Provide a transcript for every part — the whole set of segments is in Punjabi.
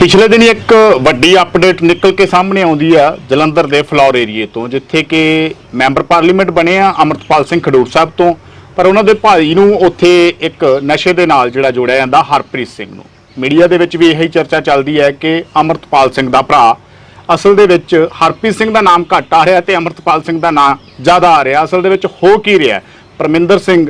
ਪਿਛਲੇ ਦਿਨ ਇੱਕ ਵੱਡੀ ਅਪਡੇਟ ਨਿਕਲ ਕੇ ਸਾਹਮਣੇ ਆਉਂਦੀ ਆ ਜਲੰਧਰ ਦੇ ਫਲੌਰ ਏਰੀਏ ਤੋਂ, ਜਿੱਥੇ ਕਿ ਮੈਂਬਰ ਪਾਰਲੀਮੈਂਟ ਬਣੇ ਆ ਅਮਰਤਪਾਲ ਸਿੰਘ ਖਡੂਰ ਸਾਹਿਬ ਤੋਂ, ਪਰ ਉਹਨਾਂ ਦੇ ਭਾਈ ਨੂੰ ਉੱਥੇ ਇੱਕ ਨਸ਼ੇ ਦੇ ਨਾਲ ਜਿਹੜਾ ਜੋੜਿਆ ਜਾਂਦਾ ਹਰਪ੍ਰੀਤ ਸਿੰਘ ਨੂੰ। ਮੀਡੀਆ ਦੇ ਵਿੱਚ ਵੀ ਇਹੀ ਚਰਚਾ ਚੱਲਦੀ ਹੈ ਕਿ ਅਮਰਤਪਾਲ ਸਿੰਘ ਦਾ ਭਰਾ ਅਸਲ ਦੇ ਵਿੱਚ ਹਰਪ੍ਰੀਤ ਸਿੰਘ ਦਾ ਨਾਮ ਘੱਟ ਆ ਰਿਹਾ ਤੇ ਅਮਰਤਪਾਲ ਸਿੰਘ ਦਾ ਨਾਮ ਜ਼ਿਆਦਾ ਆ ਰਿਹਾ। ਅਸਲ ਦੇ ਵਿੱਚ ਹੋ ਕੀ ਰਿਹਾ? ਪਰਮਿੰਦਰ ਸਿੰਘ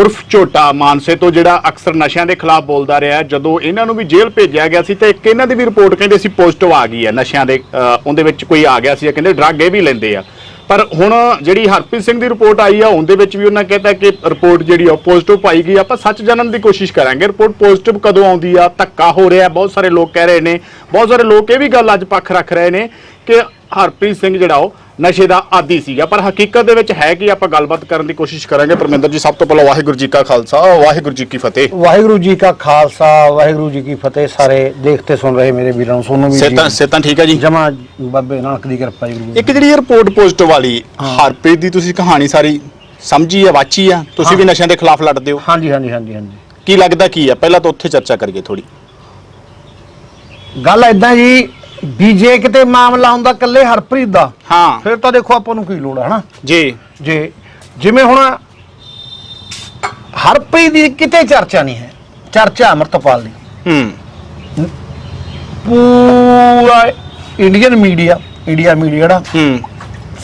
ਉਰਫ ਝੋਟਾ ਮਾਨਸੇ ਤੋਂ ਜਿਹੜਾ ਅਕਸਰ ਨਸ਼ਿਆਂ ਦੇ ਖਿਲਾਫ ਬੋਲਦਾ ਰਿਹਾ, ਜਦੋਂ ਇਹਨਾਂ ਨੂੰ ਵੀ ਜੇਲ੍ਹ ਭੇਜਿਆ ਗਿਆ ਸੀ, ਤਾਂ ਇੱਕ ਇਹਨਾਂ ਦੀ ਵੀ ਰਿਪੋਰਟ ਕਹਿੰਦੇ ਸੀ ਪੋਜ਼ਿਟਿਵ ਆ ਗਈ ਹੈ ਨਸ਼ਿਆਂ ਦੇ ਉਹਦੇ ਵਿੱਚ ਕੋਈ ਆ ਗਿਆ ਸੀ ਕਹਿੰਦੇ ਡਰੱਗ ਇਹ ਵੀ ਲੈਂਦੇ ਆ। ਪਰ ਹੁਣ ਜਿਹੜੀ ਹਰਪ੍ਰੀਤ ਸਿੰਘ ਦੀ ਰਿਪੋਰਟ ਆਈ ਆ, ਉਹਦੇ ਵਿੱਚ ਵੀ ਉਹਨਾਂ ਕਹਿੰਦਾ ਕਿ ਰਿਪੋਰਟ ਜਿਹੜੀ ਆ ਪੋਜ਼ਿਟਿਵ ਪਾਈ ਗਈ ਆਪਾਂ ਸੱਚ ਜਾਣਨ ਦੀ ਕੋਸ਼ਿਸ਼ ਕਰਾਂਗੇ, ਰਿਪੋਰਟ ਪੋਜ਼ਿਟਿਵ ਕਦੋਂ ਆਉਂਦੀ ਆ, ਧੱਕਾ ਹੋ ਰਿਹਾ, ਬਹੁਤ ਸਾਰੇ ਲੋਕ ਕਹਿ ਰਹੇ ਨੇ, ਬਹੁਤ ਸਾਰੇ ਲੋਕ ਇਹ ਵੀ ਗੱਲ ਅੱਜ ਪੱਖ ਰੱਖ ਰਹੇ ਨੇ ਕਿ ਹਰਪ੍ਰੀਤ ਸਿੰਘ ਜਿਹੜਾ ਉਹ ਨਸ਼ੇ ਦਾ ਆਦੀ ਸੀਗਾ। ਪਰ ਹਕੀਕਤ ਦੇ ਵਿੱਚ ਹੈ ਕਿ ਆਪਾਂ ਗੱਲਬਾਤ ਕਰਨ ਦੀ ਕੋਸ਼ਿਸ਼ ਕਰਾਂਗੇ। ਪਰਮਿੰਦਰ ਜੀ ਸਭ ਤੋਂ ਪਹਿਲਾਂ ਵਾਹਿਗੁਰੂ ਜੀ ਕਾ ਖਾਲਸਾ ਵਾਹਿਗੁਰੂ ਜੀ ਕੀ ਫਤਿਹ। ਵਾਹਿਗੁਰੂ ਜੀ ਕਾ ਖਾਲਸਾ ਵਾਹਿਗੁਰੂ ਜੀ ਕੀ ਫਤਿਹ। ਸਾਰੇ ਦੇਖਤੇ ਸੁਣ ਰਹੇ ਮੇਰੇ ਵੀਰਾਂ ਨੂੰ ਸੋਨੂੰ ਵੀ ਸੇਤਾਂ ਸੇਤਾਂ ਠੀਕ ਹੈ ਜੀ? ਜਮਾ ਬਾਬੇ ਨਾਨਕ ਦੀ ਕਿਰਪਾ ਜੀ ਇੱਕ ਜਿਹੜੀ ਰਿਪੋਰਟ ਪੋਜ਼ਿਟਿਵ ਵਾਲੀ ਹਰਪ੍ਰੀਤ ਦੀ ਤੁਸੀਂ ਕਹਾਣੀ ਸਾਰੀ ਸਮਝੀ ਆ ਵਾਚੀ ਆ? ਤੁਸੀਂ ਵੀ ਨਸ਼ਿਆਂ ਦੇ ਖਿਲਾਫ ਲੜਦੇ ਹੋ? ਹਾਂਜੀ ਹਾਂਜੀ ਹਾਂਜੀ ਹਾਂਜੀ। ਕੀ ਲੱਗਦਾ ਕੀ ਆ? ਪਹਿਲਾਂ ਤਾਂ ਉੱਥੇ ਚਰਚਾ ਕਰੀਏ ਥੋੜੀ ਗੱਲ ਐਦਾਂ ਜੀ ਵੀ ਜੇ ਕਿਤੇ ਮਾਮਲਾ ਹੁੰਦਾ ਕੱਲੇ ਹਰਪ੍ਰੀਤ ਦਾ ਹਾਂ। ਫਿਰ ਤਾਂ ਦੇਖੋ ਆਪਾਂ ਨੂੰ ਕੀ ਲੋੜ ਹੈ ਹਨਾ? ਜੀ। ਜੇ ਜਿਵੇਂ ਹੁਣ ਹਰਪ੍ਰੀਤ ਦੀ ਕਿਤੇ ਚਰਚਾ ਨਹੀਂ ਹੈ ਚਰਚਾ ਅਮਰਤਪਾਲ ਦੀ। ਹੂੰ। ਪੂਰਾ ਇੰਡੀਅਨ ਮੀਡੀਆ ਇੰਡੀਆ ਮੀਡੀਆ ਜਿਹੜਾ ਹੂੰ।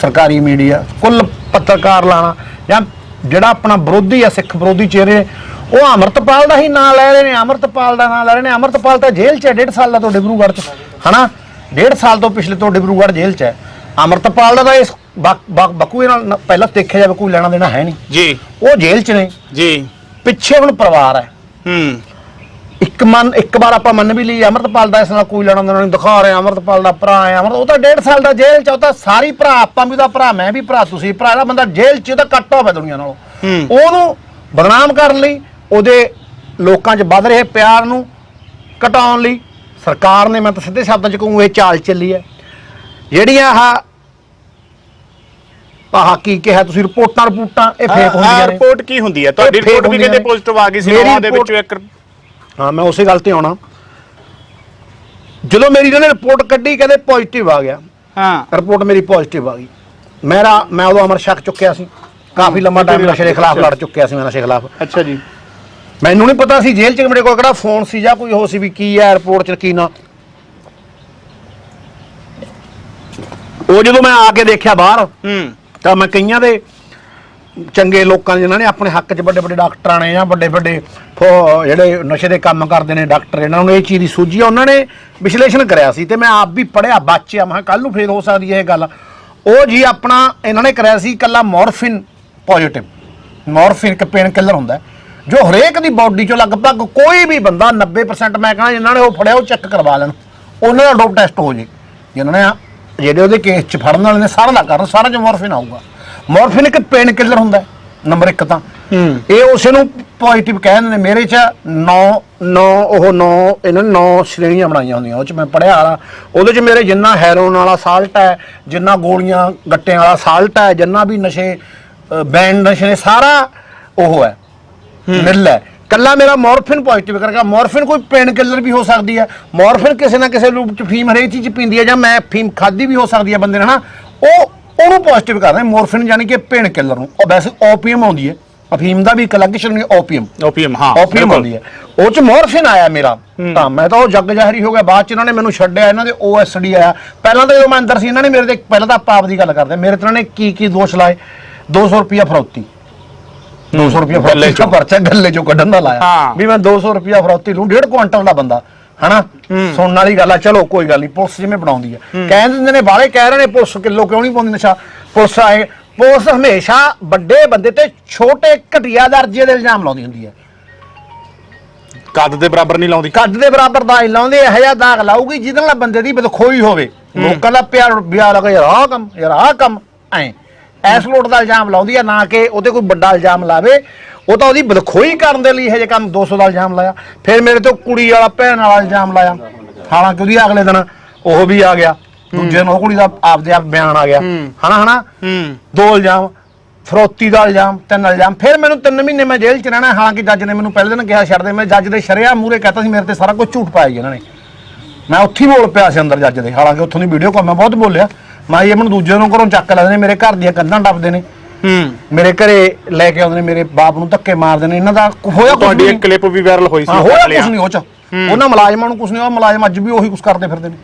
ਸਰਕਾਰੀ ਮੀਡੀਆ ਕੁੱਲ ਪੱਤਰਕਾਰ ਲਾਣਾ ਜਾਂ ਜਿਹੜਾ ਆਪਣਾ ਵਿਰੋਧੀ ਆ ਸਿੱਖ ਵਿਰੋਧੀ ਚਿਹਰੇ ਉਹ ਅਮਰਤਪਾਲ ਦਾ ਹੀ ਨਾਂ ਲੈ ਰਹੇ ਨੇ ਅਮਰਤਪਾਲ ਦਾ ਨਾਂ ਲੈ ਰਹੇ ਨੇ। ਅਮਰਤਪਾਲ ਤਾਂ ਜੇਲ੍ਹ 'ਚ ਹੈ ਡੇਢ ਸਾਲ ਦਾ ਤੋਂ ਡਿਬਰੂਗੜ੍ਹ 'ਚ ਹਨਾ? ਡੇਢ ਸਾਲ ਤੋਂ ਪਿਛਲੇ ਤੋਂ ਡਿਬਰੂਗੜ੍ਹ ਜੇਲ੍ਹ 'ਚ ਹੈ। ਅਮਰਤਪਾਲ ਦਾ ਤਾਂ ਇਸ ਬਕ- ਬਕ- ਬਕੂਏ ਨਾਲ ਨ- ਪਹਿਲਾਂ ਦੇਖਿਆ ਜਾਵੇ ਕੋਈ ਲੈਣਾ ਦੇਣਾ ਹੈ ਨਹੀਂ। ਜੀ। ਉਹ ਜੇਲ੍ਹ 'ਚ ਨੇ। ਜੀ। ਪਿੱਛੇ ਹੁਣ ਪਰਿਵਾਰ ਹੈ। ਹੂੰ। ਇੱਕ ਮਨ ਇੱਕ ਵਾਰ ਆਪਾਂ ਮੰਨ ਵੀ ਲਈ ਅਮਰਤਪਾਲ ਦਾ ਇਸ ਨਾਲ ਕੋਈ ਲੈਣਾ ਦੇਣਾ ਨਹੀਂ ਦਿਖਾ ਰਹੇ ਅਮਰਤਪਾਲ ਦਾ ਭਰਾ ਹੈ। ਅਮਰ ਉਹ ਤਾਂ ਡੇਢ ਸਾਲ ਦਾ ਜੇਲ੍ਹ ਚ ਆ, ਉਹ ਤਾਂ ਸਾਰੀ ਭਰਾ ਆਪਾਂ ਵੀ ਉਹਦਾ ਭਰਾ ਮੈਂ ਵੀ ਭਰਾ ਤੁਸੀਂ ਭਰਾ ਇਹਦਾ ਬੰਦਾ ਜੇਲ੍ਹ ਚ ਉਹਦਾ ਕੱਟ ਹੋਵੇ ਦੁਨੀਆ ਨਾਲੋਂ। ਹੂੰ। ਉਹਨੂੰ ਬਦਨਾਮ ਕਰਨ ਲਈ ਉਹਦੇ ਲੋਕਾਂ 'ਚ ਵੱਧ ਰਹੇ ਪਿਆਰ ਨੂੰ ਘਟਾਉਣ ਲਈ ਸਰਕਾਰ ਨੇ ਮੈਂ ਤਾਂ ਸਿੱਧੇ ਸ਼ਬਦਾਂ 'ਚ ਕਹੂੰ ਇਹ ਚਾਲ ਚੱਲੀ ਹੈ। ਜਿਹੜੀਆਂ ਆਹ ਆਹ ਕੀ ਕਿਹਾ ਤੁਸੀਂ ਰਿਪੋਰਟਾਂ ਰਿਪੋਰਟਾਂ ਇਹ ਫੇਕ ਹੁੰਦੀਆਂ ਨੇ। ਰਿਪੋਰਟ ਕੀ ਹੁੰਦੀ ਹੈ? ਤੁਹਾਡੀ ਰਿਪੋਰਟ ਵੀ ਨੇ। ਪੋਜ਼ਿਟਿਵ ਆ ਗਈ ਸੀ ਨੌਂ ਦੇ ਵਿੱਚੋਂ ਇੱਕ ਹਾਂ ਮੈਂ ਉਸੇ ਗੱਲ ਤੇ ਆਉਣਾ। ਜਦੋਂ ਮੇਰੀ ਇਹਨਾਂ ਨੇ ਰਿਪੋਰਟ ਕੱਢੀ ਕਹਿੰਦੇ ਪੋਜ਼ਿਟਿਵ ਆ ਗਿਆ। ਹਾਂ। ਰਿਪੋਰਟ ਮੇਰੀ ਪੋਜ਼ਿਟਿਵ ਆ ਗਈ। ਮੇਰਾ ਮੈਂ ਉਦੋਂ ਅਮਰ ਛਕ ਚੁੱਕਿਆ ਸੀ। ਕਾਫੀ ਲੰਮਾ ਟਾਈਮ ਨਸ਼ੇ ਦੇ ਖਿਲਾਫ ਲੜ ਚੁੱਕਿਆ ਸੀ ਮੈਂ ਨਸ਼ੇ ਖਿਲਾਫ। ਅੱਛਾ ਜੀ। ਮੈਨੂੰ ਨਹੀਂ ਪਤਾ ਸੀ ਜੇਲ੍ਹ 'ਚ ਮੇਰੇ ਕੋਲ ਕਿਹੜਾ ਫੋਨ ਸੀ ਜਾਂ ਕੋਈ ਹੋ ਸੀ ਵੀ ਕੀ ਹੈ ਰਿਪੋਰਟ 'ਚ ਕੀ ਨਾ। ਉਹ ਜਦੋਂ ਮੈਂ ਆ ਕੇ ਦੇਖਿਆ ਬਾਹਰ ਹੂੰ। ਤਾਂ ਮੈਂ ਕਈਆਂ ਦੇ ਚੰਗੇ ਲੋਕਾਂ ਜਿਨ੍ਹਾਂ ਨੇ ਆਪਣੇ ਹੱਕ 'ਚ ਵੱਡੇ ਵੱਡੇ ਡਾਕਟਰਾਂ ਨੇ ਜਾਂ ਵੱਡੇ ਵੱਡੇ ਜਿਹੜੇ ਨਸ਼ੇ ਦੇ ਕੰਮ ਕਰਦੇ ਨੇ ਡਾਕਟਰ ਇਹਨਾਂ ਨੂੰ ਇਹ ਚੀਜ਼ ਦੀ ਸੂਝੀ ਆ ਉਹਨਾਂ ਨੇ ਵਿਸ਼ਲੇਸ਼ਣ ਕਰਿਆ ਸੀ ਤੇ ਮੈਂ ਆਪ ਵੀ ਪੜਿਆ ਬਾਚਿਆ ਮੈਂ ਕੱਲ ਨੂੰ ਫੇਰ ਹੋ ਸਕਦੀ ਹੈ ਇਹ ਗੱਲ। ਉਹ ਜੀ ਆਪਣਾ ਇਹਨਾਂ ਨੇ ਕਰਿਆ ਸੀ ਕੱਲਾ ਮੋਰਫਿਨ ਪੋਜ਼ਿਟਿਵ ਮੋਰਫਿਨ ਇੱਕ ਪੇਨ ਕਿਲਰ ਹੁੰਦਾ ਹੈ, ਜੋ ਹਰੇਕ ਦੀ ਬਾਡੀ 'ਚੋਂ ਲਗਭਗ ਕੋਈ ਵੀ ਬੰਦਾ 90% ਮੈਂ ਕਹਾਂ ਜਿਨ੍ਹਾਂ ਨੇ ਉਹ ਫੜਿਆ ਉਹ ਚੈੱਕ ਕਰਵਾ ਲੈਣ। ਉਹਨਾਂ ਦਾ ਡੋਪ ਟੈਸਟ ਹੋ ਜੇ। ਜਿਨ੍ਹਾਂ ਨੇ ਜਿਹੜੇ ਉਹਦੇ ਕੇਸ 'ਚ ਫੜਨ ਵਾਲੇ ਨੇ ਸਾਰਾ ਦਾ ਕਰਨ ਸਾਰਾ 'ਚ ਮੋਰਫਿਨ ਆਊਗਾ। ਮੋਰਫਿਨ ਇੱਕ ਪੇਨ ਕਿਲਰ ਹੁੰਦਾ ਨੰਬਰ 1 ਤਾਂ। ਇਹ ਉਸੇ ਨੂੰ ਪੋਜ਼ਿਟਿਵ ਕਹਿੰਦੇ ਨੇ ਮੇਰੇ 'ਚ 9 9 ਉਹ 9 ਇਹਨਾਂ ਨੇ 9 ਸ਼੍ਰੇਣੀਆਂ ਬਣਾਈਆਂ ਹੁੰਦੀਆਂ। ਉਹ 'ਚ ਮੈਂ ਪੜਿਆ ਵਾਲਾ। ਉਹਦੇ 'ਚ ਮੇਰੇ ਜਿੰਨਾ ਹੈਰੋਨ ਵਾਲਾ ਸਾਲਟ ਹੈ ਜਿੰਨਾ ਗੋਲੀਆਂ ਗੱਟਿਆਂ ਵਾਲਾ ਸਾਲਟ ਹੈ ਜਿੰਨਾ ਵੀ ਨਸ਼ੇ ਬੈਂਡ ਨਸ਼ੇ ਨੇ ਸਾਰਾ ਉਹ ਹੈ। ਮਿਲ ਹੈ ਕੱਲਾ ਮੇਰਾ ਮੋਰਫਿਨ ਪੋਜ਼ਿਟਿਵ ਕਰੇਗਾ ਮੋਰਫਿਨ ਕੋਈ ਪੇਨ ਕਿਲਰ ਵੀ ਹੋ ਸਕਦੀ ਹੈ। ਮੋਰਫਿਨ ਕਿਸੇ ਨਾ ਕਿਸੇ ਰੂਪ ਚ ਫੀਮ ਹਰੇਕ ਚੀਜ਼ 'ਚ ਪੀਂਦੀ ਹੈ ਜਾਂ ਮੈਂ ਫੀਮ ਖਾਦੀ ਵੀ ਹੋ ਸਕਦੀ ਹੈ ਬੰਦੇ ਨੇ ਹਨਾ? ਉਹ ਉਹਨੂੰ ਪੋਜ਼ਿਟਿਵ ਕਰਦਾ ਮੋਰਫਿਨ ਯਾਨੀ ਕਿ ਪੇਨ ਕਿਲਰ ਨੂੰ। ਉਹ ਵੈਸੇ ਓਪੀਅਮ ਆਉਂਦੀ ਹੈ। ਅਫੀਮ ਦਾ ਵੀ ਇੱਕ ਅਲੱਗ ਸ਼੍ਰੇਣੀ ਓਪੀਅਮ ਓਪੀਐਮ ਹਾਂ ਓਪੀਅਮ। ਆਉਂਦੀ ਹੈ। ਉਹ ਚ ਮੋਰਫਿਨ ਆਇਆ ਮੇਰਾ। ਤਾਂ ਮੈਂ ਤਾਂ ਉਹ ਜੱਗ ਜ਼ਾਹਰੀ ਹੋ ਗਿਆ। ਬਾਅਦ ਚ ਇਹਨਾਂ ਨੇ ਮੈਨੂੰ ਛੱਡਿਆ। ਇਹਨਾਂ ਦੇ ਓਐਸਡੀ ਆਇਆ। ਪਹਿਲਾਂ ਤਾਂ ਜਦੋਂ ਮੈਂ ਅੰਦਰ ਸੀ ਇਹਨਾਂ ਨੇ ਮੇਰੇ ਤੇ ਪਹਿਲਾਂ ਤਾਂ ਆਪਾਂ ਆਪ ਦੀ ਗੱਲ ਕਰਦੇ। ਮੇਰੇ ਤੇ ਇਹਨਾਂ ਨੇ ਕੀ ਕੀ ਦੋਸ਼ ਲਾਏ? 200 ਰੁਪਿਆ ਫਰੌਤੀ। 200 ਰੁਪਿਆ ਗੱਲੇ ਫਰੌਤੀ ਚੋਂ। ਪਰਚਾ ਗੱਲੇ ਚੋਂ ਕੱਢਣ ਦਾ ਲਾਇਆ। ਵੀ ਮੈਂ 200 ਰੁਪਿਆ ਫਰੌਤੀ ਲੂੰ ਡੇਢ ਕੁਆਂਟਲ ਦਾ ਬੰਦਾ। ਹਨਾ? ਸੁਣਨ ਵਾਲੀ ਗੱਲ ਆ ਚਲੋ ਕੋਈ ਗੱਲ ਨਹੀਂ ਪੁਲਿਸ ਜਿਵੇਂ ਬਣਾਉਂਦੀ ਆ। ਕਹਿ ਦਿੰਦੇ ਨੇ ਬਾਲੇ ਕਹਿ ਰਹੇ ਨੇ ਪੁਲਿਸ ਕਿਲੋ ਕਿਉਂ ਨਹੀਂ ਪਾਉਂਦੀ ਨਸ਼ਾ? ਪੁਲਿਸ ਆਏ ਪੁਲਿਸ ਹਮੇਸ਼ਾ ਵੱਡੇ ਬੰਦੇ ਤੇ ਛੋਟੇ ਘਟੀਆ ਦਰਜੇ ਦੇ ਇਲਜ਼ਾਮ ਲਾਉਂਦੀ ਹੁੰਦੀ ਹੈ ਕੱਦ ਦੇ ਬਰਾਬਰ ਨਹੀਂ ਲਾਉਂਦੀ। ਕੱਦ ਦੇ ਬਰਾਬਰ ਦਾ ਲਾਉਂਦੇ ਇਹੋ ਜਿਹਾ ਦਾਗ ਲਾਊਗੀ ਜਿਹਦੇ ਨਾਲ ਬੰਦੇ ਦੀ ਬਦਖੋਈ ਹੋਵੇ। ਲੋਕਾਂ ਦਾ ਪਿਆਰ ਵਿਆਹ ਲਗਾ ਯਾਰ ਆਹ ਕੰਮ ਯਾਰ ਆਹ ਕੰਮ ਐ। ਐਸ ਲੋਟ ਦਾ ਇਲਜ਼ਾਮ ਲਾਉਂਦੀ ਆ ਨਾ ਕਿ ਉਹਦੇ ਕੋਈ ਵੱਡਾ ਇਲਜ਼ਾਮ ਲਾਵੇ। ਉਹ ਤਾਂ ਉਹਦੀ ਬਦਖੋਈ ਕਰਨ ਦੇ ਲਈ ਇਹ ਜੇ ਕੰਮ 200 ਦਾ ਇਲਜ਼ਾਮ ਲਾਇਆ। ਫਿਰ ਮੇਰੇ ਤੋਂ ਕੁੜੀ ਵਾਲਾ ਭੈਣ ਵਾਲਾ ਇਲਜ਼ਾਮ ਲਾਇਆ। ਹਾਲਾਂਕਿ ਉਹਦੀ ਅਗਲੇ ਦਿਨ ਉਹ ਵੀ ਆ ਗਿਆ। ਦੂਜੇ ਨੂੰ ਉਹ ਕੁੜੀ ਦਾ ਆਪਦੇ ਆਪ ਬਿਆਨ ਆ ਗਿਆ। ਹਨਾ ਹਨਾ? ਦੋ ਇਲਜ਼ਾਮ ਫਰੋਤੀ ਦਾ ਇਲਜ਼ਾਮ ਤਿੰਨ ਇਲਜ਼ਾਮ। ਫਿਰ ਮੈਨੂੰ ਤਿੰਨ ਮਹੀਨੇ ਮੈਂ ਜੇਲ੍ਹ ਚ ਰਹਿਣਾ ਹਾਲਾਂਕਿ ਜੱਜ ਨੇ ਮੈਨੂੰ ਪਹਿਲੇ ਦਿਨ ਕਿਹਾ ਛੱਡ ਦੇ। ਮੈਂ ਜੱਜ ਦੇ ਸ਼ਰਿਆ ਮੂਰੇ ਕਹਤਾ ਸੀ ਮੇਰੇ ਤੇ ਸਾਰਾ ਕੁਝ ਝੂਠ ਪਾਇਆ ਜੀ ਇਹਨਾਂ ਨੇ। ਮੈਂ ਉੱਥੇ ਬੋਲ ਪਿਆ ਸੀ ਅੰਦਰ ਜੱਜ ਦੇ। ਹਾਲਾਂਕਿ ਉੱਥੋਂ ਦੀ ਵੀਡੀਓ ਕਾਲ ਮੈਂ ਬਹੁਤ ਬੋਲਿਆ। ਮੈਂ ਇਹ ਮੈਨੂੰ ਦੂਜੇ ਨੂੰ ਘਰੋਂ ਚੱਕ ਲੈਂਦੇ ਨੇ ਮੇਰੇ ਘਰ ਦੀਆਂ ਕੰਧਾਂ ਟੱਪਦੇ ਨੇ। ਹੂੰ। ਮੇਰੇ ਘਰੇ ਲੈ ਕੇ ਆਉਂਦੇ ਨੇ ਮੇਰੇ ਬਾਪ ਨੂੰ ਧੱਕੇ ਮਾਰਦੇ ਨੇ ਇਹਨਾਂ ਦਾ ਹੋਇਆ ਕੁਝ ਤੁਹਾਡੀ ਇੱਕ ਕਲਿੱਪ ਵੀ ਵਾਇਰਲ ਹੋਈ ਸੀ ਹਾਂ ਹੋਇਆ ਕੁਝ। ਨਹੀਂ ਉਹ ਚ। ਉਹਨਾਂ ਮੁਲਾਜ਼ਮਾਂ ਨੂੰ ਕੁਝ ਨਹੀਂ ਹੋਇਆ ਮੁਲਾਜ਼ਮ ਅੱਜ ਵੀ ਉਹੀ ਕੁਝ ਕਰਦੇ ਫਿਰਦੇ ਨੇ।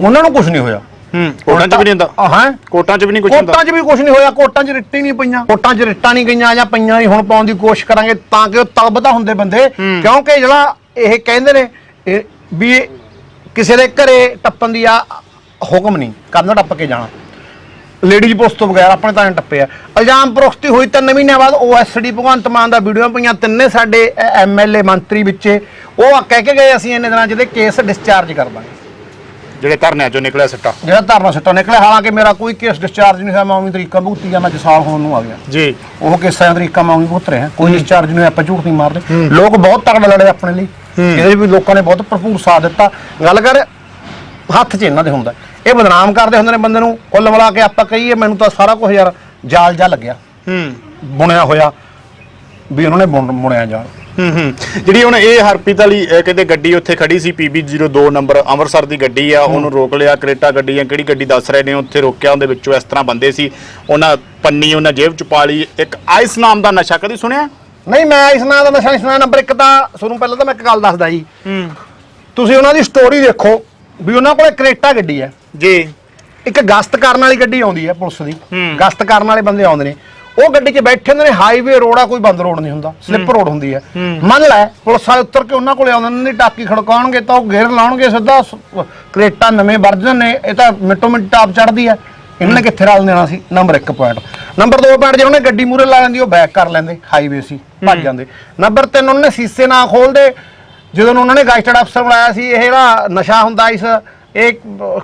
ਉਹਨਾਂ ਨੂੰ ਕੁਝ ਨਹੀਂ ਹੋਇਆ। ਹੂੰ ਕੋਟਾਂ 'ਚ ਵੀ ਨਹੀਂ ਹੁੰਦਾ? ਹਾਂ। ਕੋਟਾਂ 'ਚ ਵੀ ਨਹੀਂ ਕੁਝ ਹੁੰਦਾ? ਕੋਟਾਂ 'ਚ ਵੀ ਕੁਝ ਨਹੀਂ ਹੋਇਆ ਕੋਟਾਂ 'ਚ ਰਿੱਟੀ ਨਹੀਂ ਪਈਆਂ। ਕੋਟਾਂ 'ਚ ਰਿੱਟਾਂ ਨਹੀਂ ਗਈਆਂ ਜਾਂ ਪਈਆਂ ਨਹੀਂ ਹੁਣ ਪਾਉਣ ਦੀ ਕੋਸ਼ਿਸ਼ ਕਰਾਂਗੇ ਤਾਂ ਕਿ ਉਹ ਤਲਬਤਾ ਹੁੰਦੇ ਬੰਦੇ। ਕਿਉਂਕਿ ਜਿਹੜਾ ਇਹ ਕਹਿੰਦੇ ਨੇ ਵੀ ਕਿਸੇ ਦੇ ਘਰੇ ਟੱਪਣ ਦੀ ਆ ਹੁਕਮ ਨਹੀਂ ਕੰਧ ਟੱਪ ਕੇ ਜਾਣਾ। ਲੇਡੀਜ਼ ਪੁਲਿਸ ਤੋਂ ਬਗੈਰ ਆਪਣੇ ਤਾਂ ਟੱਪੇ ਆ। ਇਲਜ਼ਾਮ ਪ੍ਰੋਖਤੀ ਹੋਈ ਤਿੰਨ ਮਹੀਨਿਆਂ ਬਾਅਦ ਓਐਸਡੀ ਭਗਵੰਤ ਮਾਨ ਦਾ ਵੀਡੀਓ ਪਈਆਂ ਤਿੰਨੇ ਸਾਡੇ ਐਮਐਲਏ ਮੰਤਰੀ ਵਿੱਚੇ। ਉਹ ਕਹਿ ਕੇ ਗਏ ਅਸੀਂ ਇੰਨੇ ਦਿਨਾਂ 'ਚ ਇਹਦੇ ਕੇਸ ਡਿਸਚਾਰਜ ਕਰ ਦਾਂਗੇ। ਜਿਹੜੇ ਧਰਨਿਆਂ 'ਚੋਂ ਨਿਕਲਿਆ ਸੱਟਾ। ਜਿਹੜਾ ਧਰਨਾ ਸੱਟਾ ਨਿਕਲਿਆ ਹਾਲਾਂਕਿ ਮੇਰਾ ਕੋਈ ਕੇਸ ਡਿਸਚਾਰਜ ਨਹੀਂ ਹੋਇਆ ਮੈਂ ਉਮੀ ਤਰੀਕਾ ਭੁਗਤੀ ਗਿਆ ਮੈਂ ਜਸਾਲ ਹੋਣ ਨੂੰ ਆ ਗਿਆ। ਜੀ। ਉਹ ਕੇਸਾਂ ਦਾ ਤਰੀਕਾ ਮੈਂ ਉਮੀ ਭੁਗਤ ਰਿਹਾ। ਕੋਈ ਡਿਸਚਾਰਜ ਨਹੀਂ ਆਪਾਂ ਝੂਠ ਨਹੀਂ ਮਾਰਦੇ। ਲੋਕ ਬਹੁਤ ਤਗੜਾ ਲੜੇ ਆਪਣੇ ਲਈ। ਇਹਦੇ ਵੀ ਲੋਕਾਂ ਨੇ ਬਹੁਤ ਭਰਪੂਰ ਸਾਥ ਦਿੱਤਾ। ਗੱਲ ਕਰ ਹੱਥ 'ਚ ਇਹਨਾਂ ਦੇ ਹੁੰਦਾ। ਇਹ ਬਦਨਾਮ ਕਰਦੇ ਹੁੰਦੇ ਨੇ ਬੰਦੇ ਨੂੰ ਕੁੱਲ ਮਿਲਾ ਕੇ ਆਪਾਂ ਕਹੀਏ ਮੈਨੂੰ ਤਾਂ ਸਾਰਾ ਕੁਝ ਯਾਰ ਜਾਲ ਜਾ ਲੱਗਿਆ। ਹੂੰ। ਬੁਣਿਆ ਹੋਇਆ ਵੀ ਉਹਨਾਂ ਨੇ ਬੁਣ- ਬੁਣਿਆ ਜਾਲ। ਹੂੰ ਹੂੰ। ਜਿਹੜੀ ਹੁਣ ਇਹ ਹਰਪ੍ਰੀਤ ਵਾਲੀ ਕਹਿੰਦੇ ਗੱਡੀ ਉੱਥੇ ਖੜੀ ਸੀ PB 02 ਨੰਬਰ ਅੰਮ੍ਰਿਤਸਰ ਦੀ ਗੱਡੀ ਆ ਉਹਨੂੰ ਰੋਕ ਲਿਆ ਕਰੇਟਾ ਗੱਡੀ ਆ ਕਿਹੜੀ ਗੱਡੀ ਦੱਸ ਰਹੇ ਨੇ ਉੱਥੇ ਰੋਕਿਆ ਉਹਦੇ ਵਿੱਚੋਂ ਇਸ ਤਰ੍ਹਾਂ ਬੰਦੇ ਸੀ। ਉਹਨਾਂ ਪੰਨੀ ਉਹਨਾਂ ਜੇਬ ਚ ਪਾ ਲਈ ਇੱਕ ਆਈਸ ਨਾਮ ਦਾ ਨਸ਼ਾ ਕਦੀ ਸੁਣਿਆ? ਨਹੀਂ ਮੈਂ ਇਸ ਨਾਂ ਦਾ ਨਸ਼ਾ ਸੁਣਿਆ ਨੰਬਰ 1 ਤਾਂ ਤੁਹਾਨੂੰ ਪਹਿਲਾਂ ਤਾਂ ਮੈਂ ਇੱਕ ਗੱਲ ਦੱਸਦਾ ਜੀ। ਹੂੰ। ਤੁਸੀਂ ਉਹਨਾਂ ਦੀ ਸਟੋਰੀ ਦੇਖੋ ਵੀ ਉਹਨਾਂ ਕੋਲੇ ਕਰੇਟਾ ਗੱਡੀ ਹੈ। ਜੀ। ਇੱਕ ਗਸ਼ਤ ਕਰਨ ਵਾਲੀ ਗੱਡੀ ਆਉਂਦੀ ਹੈ ਪੁਲਿਸ ਦੀ। ਗਸ਼ਤ ਕਰਨ ਵਾਲੇ ਬੰਦੇ ਆਉਂਦੇ ਨੇ। ਉਹ ਗੱਡੀ 'ਚ ਬੈਠੇ ਹੁੰਦੇ ਨੇ ਹਾਈਵੇ ਰੋਡ ਆ ਕੋਈ ਬੰਦ ਰੋਡ ਨਹੀਂ ਹੁੰਦਾ ਸਲਿੱਪ ਰੋਡ ਹੁੰਦੀ ਹੈ। ਮੰਨ ਲੈ ਪੁਲਿਸ ਵਾਲੇ ਉੱਤਰ ਕੇ ਉਹਨਾਂ ਕੋਲੇ ਆਉਂਦੇ ਨੇ ਟਾਕੀ ਖੜਕਾਉਣਗੇ ਤਾਂ ਉਹ ਗੇਰ ਲਾਉਣਗੇ ਸਿੱਧਾ ਕਰੇਟਾ ਨਵੇਂ ਵਰਜਨ ਨੇ ਇਹ ਤਾਂ ਮਿੰਟੋ ਮਿੰਟ ਟਾਪ ਚੜਦੀ ਹੈ। ਇਹਨਾਂ ਨੇ ਕਿੱਥੇ ਰਲ ਦੇਣਾ ਸੀ? ਨੰਬਰ 1 ਪੁਆਇੰਟ ਨੰਬਰ 2 ਪੁਆਇੰਟ ਜੇ ਉਹਨੇ ਗੱਡੀ ਮੂਰੇ ਲਾ ਲੈਂਦੀ ਉਹ ਬੈਕ ਕਰ ਲੈਂਦੇ ਹਾਈਵੇ ਸੀ ਭੱਜ ਜਾਂਦੇ। ਨੰਬਰ 3 ਉਹਨੇ ਸੀਸੇ ਨਾ ਖੋਲਦੇ ਜਦੋਂ ਉਹਨਾਂ ਨੇ ਗਾਈਸਟਡ ਅਫਸਰ ਬਣਾਇਆ ਸੀ ਇਹ ਜਿਹੜਾ ਨਸ਼ਾ ਹੁੰਦਾ ਇਸ ਇਹ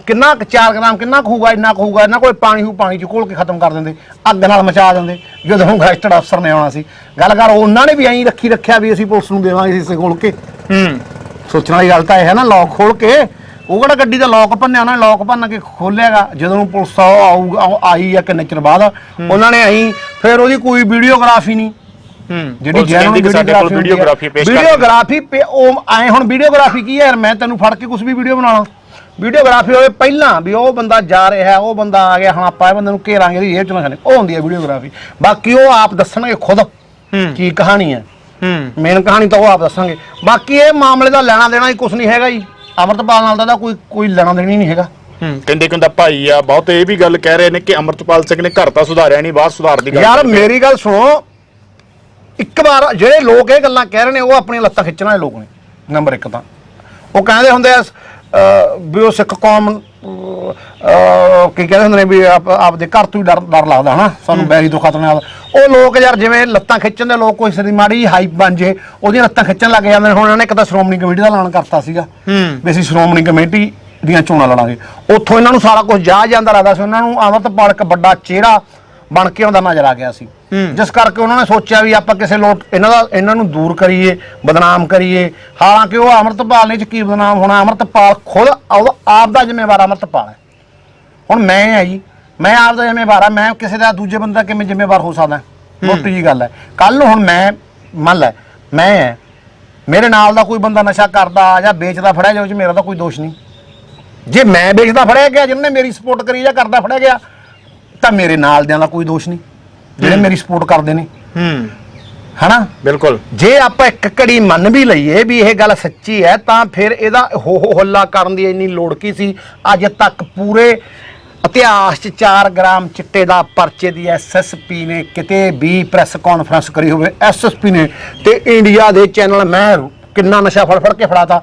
ਕਿੰਨਾ 4 ਗ੍ਰਾਮ ਕਿੰਨਾ ਕੁ ਹੋਊਗਾ ਇੰਨਾ ਕੁ ਹੋਊਗਾ ਇਹਨਾਂ ਕੋਲ ਪਾਣੀ ਹੂ ਪਾਣੀ ਚ ਘੋਲ ਕੇ ਖਤਮ ਕਰ ਦਿੰਦੇ ਅੱਗ ਨਾਲ ਮਚਾ ਦਿੰਦੇ ਜਦੋਂ ਗਾਈਸਟਡ ਅਫਸਰ ਨੇ ਆਉਣਾ ਸੀ। ਗੱਲ ਕਰ ਉਹਨਾਂ ਨੇ ਵੀ ਐਂ ਰੱਖੀ ਰੱਖਿਆ ਵੀ ਅਸੀਂ ਪੁਲਿਸ ਨੂੰ ਦੇਵਾਂਗੇ ਇਸੇ ਖੋਲ ਕੇ। ਹੂੰ। ਸੋਚਣ ਵਾਲੀ ਗੱਲ ਤਾਂ ਇਹ ਹੈ ਨਾ ਲੌਕ ਖੋਲ ਕੇ ਉਹ ਕਿਹੜਾ ਗੱਡੀ ਦਾ ਲੌਕ ਭੰਨਿਆ ਉਹਨਾਂ ਨੇ ਲੌਕ ਭੰਨ ਕੇ ਖੋਲਿਆਗਾ ਜਦੋਂ ਪੁਲਿਸ ਆਊਗਾ ਆਈ ਆ ਕਿੰਨੇ ਚਿਰ ਬਾਅਦ ਉਹਨਾਂ ਨੇ ਆਈ ਫਿਰ ਉਹਦੀ ਕੋਈ ਵੀਡੀਓਗ੍ਰਾਫੀ ਨਹੀਂ। ਜਿਹੜੀ ਜੈਨੂਨ ਵੀਡੀਓਗ੍ਰਾਫੀ ਵੀਡੀਓਗ੍ਰਾਫੀ ਪੇਸ਼ ਕਰ ਵੀਡੀਓਗ੍ਰਾਫੀ ਉਹ ਐ ਹੁਣ ਵੀਡੀਓਗ੍ਰਾਫੀ ਕੀ ਹੈ? ਯਾਰ ਮੈਂ ਤੈਨੂੰ ਫੜ ਕੇ ਕੁਝ ਵੀ ਵੀਡੀਓ ਬਣਾਉਣਾ। ਵੀਡੀਓਗ੍ਰਾਫੀ ਹੋਵੇ ਪਹਿਲਾਂ ਵੀ ਉਹ ਬੰਦਾ ਜਾ ਰਿਹਾ ਉਹ ਬੰਦਾ ਆ ਗਿਆ ਹਾਂ ਆਪਾਂ ਇਹ ਬੰਦੇ ਨੂੰ ਘੇਰਾਂਗੇ ਇਹਦੀ ਇਹ ਚਲਾ ਉਹ ਹੁੰਦੀ ਹੈ ਵੀਡੀਓਗ੍ਰਾਫੀ। ਬਾਕੀ ਉਹ ਆਪ ਦੱਸਣਗੇ ਖੁਦ। ਕੀ ਕਹਾਣੀ ਹੈ। ਹੂੰ। ਮੇਨ ਕਹਾਣੀ ਤਾਂ ਉਹ ਆਪ ਦੱਸਾਂਗੇ। ਬਾਕੀ ਇਹ ਮਾਮਲੇ ਦਾ ਲੈਣਾ ਦੇਣਾ ਹੀ ਕੁਝ ਨਹੀਂ ਹੈਗਾ ਜੀ। ਅਮਰਤਪਾਲ ਨਾਲ ਇਹਦਾ ਕੋਈ ਕੋਈ ਲੈਣਾ ਦੇਣਾ ਹੀ ਨਹੀਂ ਹੈਗਾ। ਹੂੰ। ਕਹਿੰਦੇ ਕਹਿੰਦਾ ਭਾਈ ਆ ਬਹੁਤ ਇਹ ਵੀ ਗੱਲ ਕਹਿ ਰਹੇ ਨੇ ਕਿ ਅਮਰਤਪਾਲ ਸਿੰਘ ਨੇ ਘਰ ਤਾਂ ਸੁਧਾਰਿਆ ਨਹੀਂ ਬਾਹਰ ਸੁਧਾਰ ਦੀ ਗੱਲ ਯਾਰ ਕਰਦੇ। ਮੇਰੀ ਗੱਲ ਸੁਣੋ ਇੱਕ ਵਾਰ ਜਿਹੜੇ ਲੋਕ ਇਹ ਗੱਲਾਂ ਕਹਿ ਰਹੇ ਨੇ ਉਹ ਆਪਣੀਆਂ ਲੱਤਾਂ ਖਿੱਚਣ ਵਾਲੇ ਲੋਕ ਨੇ। ਨੰਬਰ 1 ਤਾਂ। ਉਹ ਕਹਿੰਦੇ ਹੁੰਦੇ ਆ ਵੀ ਉਹ ਸਿੱਖ ਕੌਮ ਕੀ ਕਹਿੰਦੇ ਹੁੰਦੇ ਨੇ ਵੀ ਆਪ ਆਪਦੇ ਘਰ ਤੋਂ ਹੀ ਡਰ ਡਰ ਲੱਗਦਾ ਹਨਾ? ਸਾਨੂੰ ਬੈਰੀ ਤੋਂ ਖਤਰੇ ਨਾਲ ਉਹ ਲੋਕ ਯਾਰ ਜਿਵੇਂ ਲੱਤਾਂ ਖਿੱਚਣ ਦੇ ਲੋਕ ਕੋਈ ਸਰੀ ਮਾੜੀ ਹਾਈਪ ਬਣ ਜੇ ਉਹਦੀਆਂ ਲੱਤਾਂ ਖਿੱਚਣ ਲੱਗ ਜਾਂਦੇ ਨੇ। ਹੁਣ ਉਹਨਾਂ ਨੇ ਇੱਕ ਤਾਂ ਸ਼੍ਰੋਮਣੀ ਕਮੇਟੀ ਦਾ ਐਲਾਨ ਕਰਤਾ ਸੀਗਾ। ਵੀ ਅਸੀਂ ਸ਼੍ਰੋਮਣੀ ਕਮੇਟੀ ਦੀਆਂ ਚੋਣਾਂ ਲੜਾਂਗੇ। ਉੱਥੋਂ ਇਹਨਾਂ ਨੂੰ ਸਾਰਾ ਕੁਝ ਜਾ ਜਾਂਦਾ ਲੱਗਦਾ ਸੀ। ਉਹਨਾਂ ਨੂੰ ਅਮਰਤਪਾਲ ਇੱਕ ਵੱਡਾ ਚਿਹਰਾ ਬਣ ਕੇ ਆਉਂਦਾ ਨਜ਼ਰ ਆ ਗਿਆ ਸੀ। ਜਿਸ ਕਰਕੇ ਉਹਨਾਂ ਨੇ ਸੋਚਿਆ ਵੀ ਆਪਾਂ ਕਿਸੇ ਲੋਟ ਇਹਨਾਂ ਦਾ ਇਹਨਾਂ ਨੂੰ ਦੂਰ ਕਰੀਏ ਬਦਨਾਮ ਕਰੀਏ। ਹਾਲਾਂਕਿ ਉਹ ਅਮਰਤਪਾਲ ਨੇ ਚ ਕੀ ਬਦਨਾਮ ਹੋਣਾ ਅਮਰਤਪਾਲ ਖੁਦ ਆਪ- ਆਪ ਦਾ ਜ਼ਿੰਮੇਵਾਰ ਅਮਰਤਪਾਲ ਹੈ। ਹੁਣ ਮੈਂ ਆ ਜੀ ਮੈਂ ਆਪ ਦਾ ਜ਼ਿੰਮੇਵਾਰ ਆ ਮੈਂ ਕਿਸੇ ਦਾ ਦੂਜੇ ਬੰਦੇ ਦਾ ਕਿਵੇਂ ਜ਼ਿੰਮੇਵਾਰ ਹੋ ਸਕਦਾ? ਮੋਟੀ ਜੀ ਗੱਲ ਹੈ। ਕੱਲ ਨੂੰ ਹੁਣ ਮੈਂ ਮੰਨ ਲੈ ਮੈਂ ਹੈ ਮੇਰੇ ਨਾਲ ਦਾ ਕੋਈ ਬੰਦਾ ਨਸ਼ਾ ਕਰਦਾ ਜਾਂ ਵੇਚਦਾ ਫੜਿਆ ਜਾਊ ਚ ਮੇਰਾ ਤਾਂ ਕੋਈ ਦੋਸ਼ ਨਹੀਂ। ਜੇ ਮੈਂ ਵੇਚਦਾ ਫੜਿਆ ਗਿਆ ਜਿਹਨੇ ਮੇਰੀ ਸਪੋਰਟ ਕਰੀ ਜਾਂ ਕਰਦਾ ਫੜਿਆ ਗਿਆ ਤਾਂ ਮੇਰੇ ਨਾਲ ਦਿਆਂ ਦਾ ਕੋਈ ਦੋਸ਼ ਨਹੀਂ। ਜਿਹੜੇ ਮੇਰੀ ਸਪੋਰਟ ਕਰਦੇ ਨੇ। ਹੂੰ। ਹਨਾ? ਬਿਲਕੁਲ। ਜੇ ਆਪਾਂ ਇੱਕ ਘੜੀ ਮੰਨ ਵੀ ਲਈਏ ਵੀ ਇਹ ਗੱਲ ਸੱਚੀ ਹੈ ਤਾਂ ਫਿਰ ਇਹਦਾ ਹੋ ਹੋ ਹੱਲਾ ਕਰਨ ਦੀ ਇੰਨੀ ਲੋੜ ਕੀ ਸੀ? ਅੱਜ ਤੱਕ ਪੂਰੇ ਇਤਿਹਾਸ 'ਚ 4 ਗ੍ਰਾਮ ਚਿੱਟੇ ਦਾ ਪਰਚੇ ਦੀ ਐਸਐਸਪੀ ਨੇ ਕਿਤੇ ਵੀ ਪ੍ਰੈਸ ਕਾਨਫਰੰਸ ਕਰੀ ਹੋਵੇ ਐਸਐਸਪੀ ਨੇ ਤੇ ਇੰਡੀਆ ਦੇ ਚੈਨਲ ਮੈਂ ਕਿੰਨਾ ਨਸ਼ਾ ਫੜ ਫੜ ਕੇ ਫੜਾਤਾ।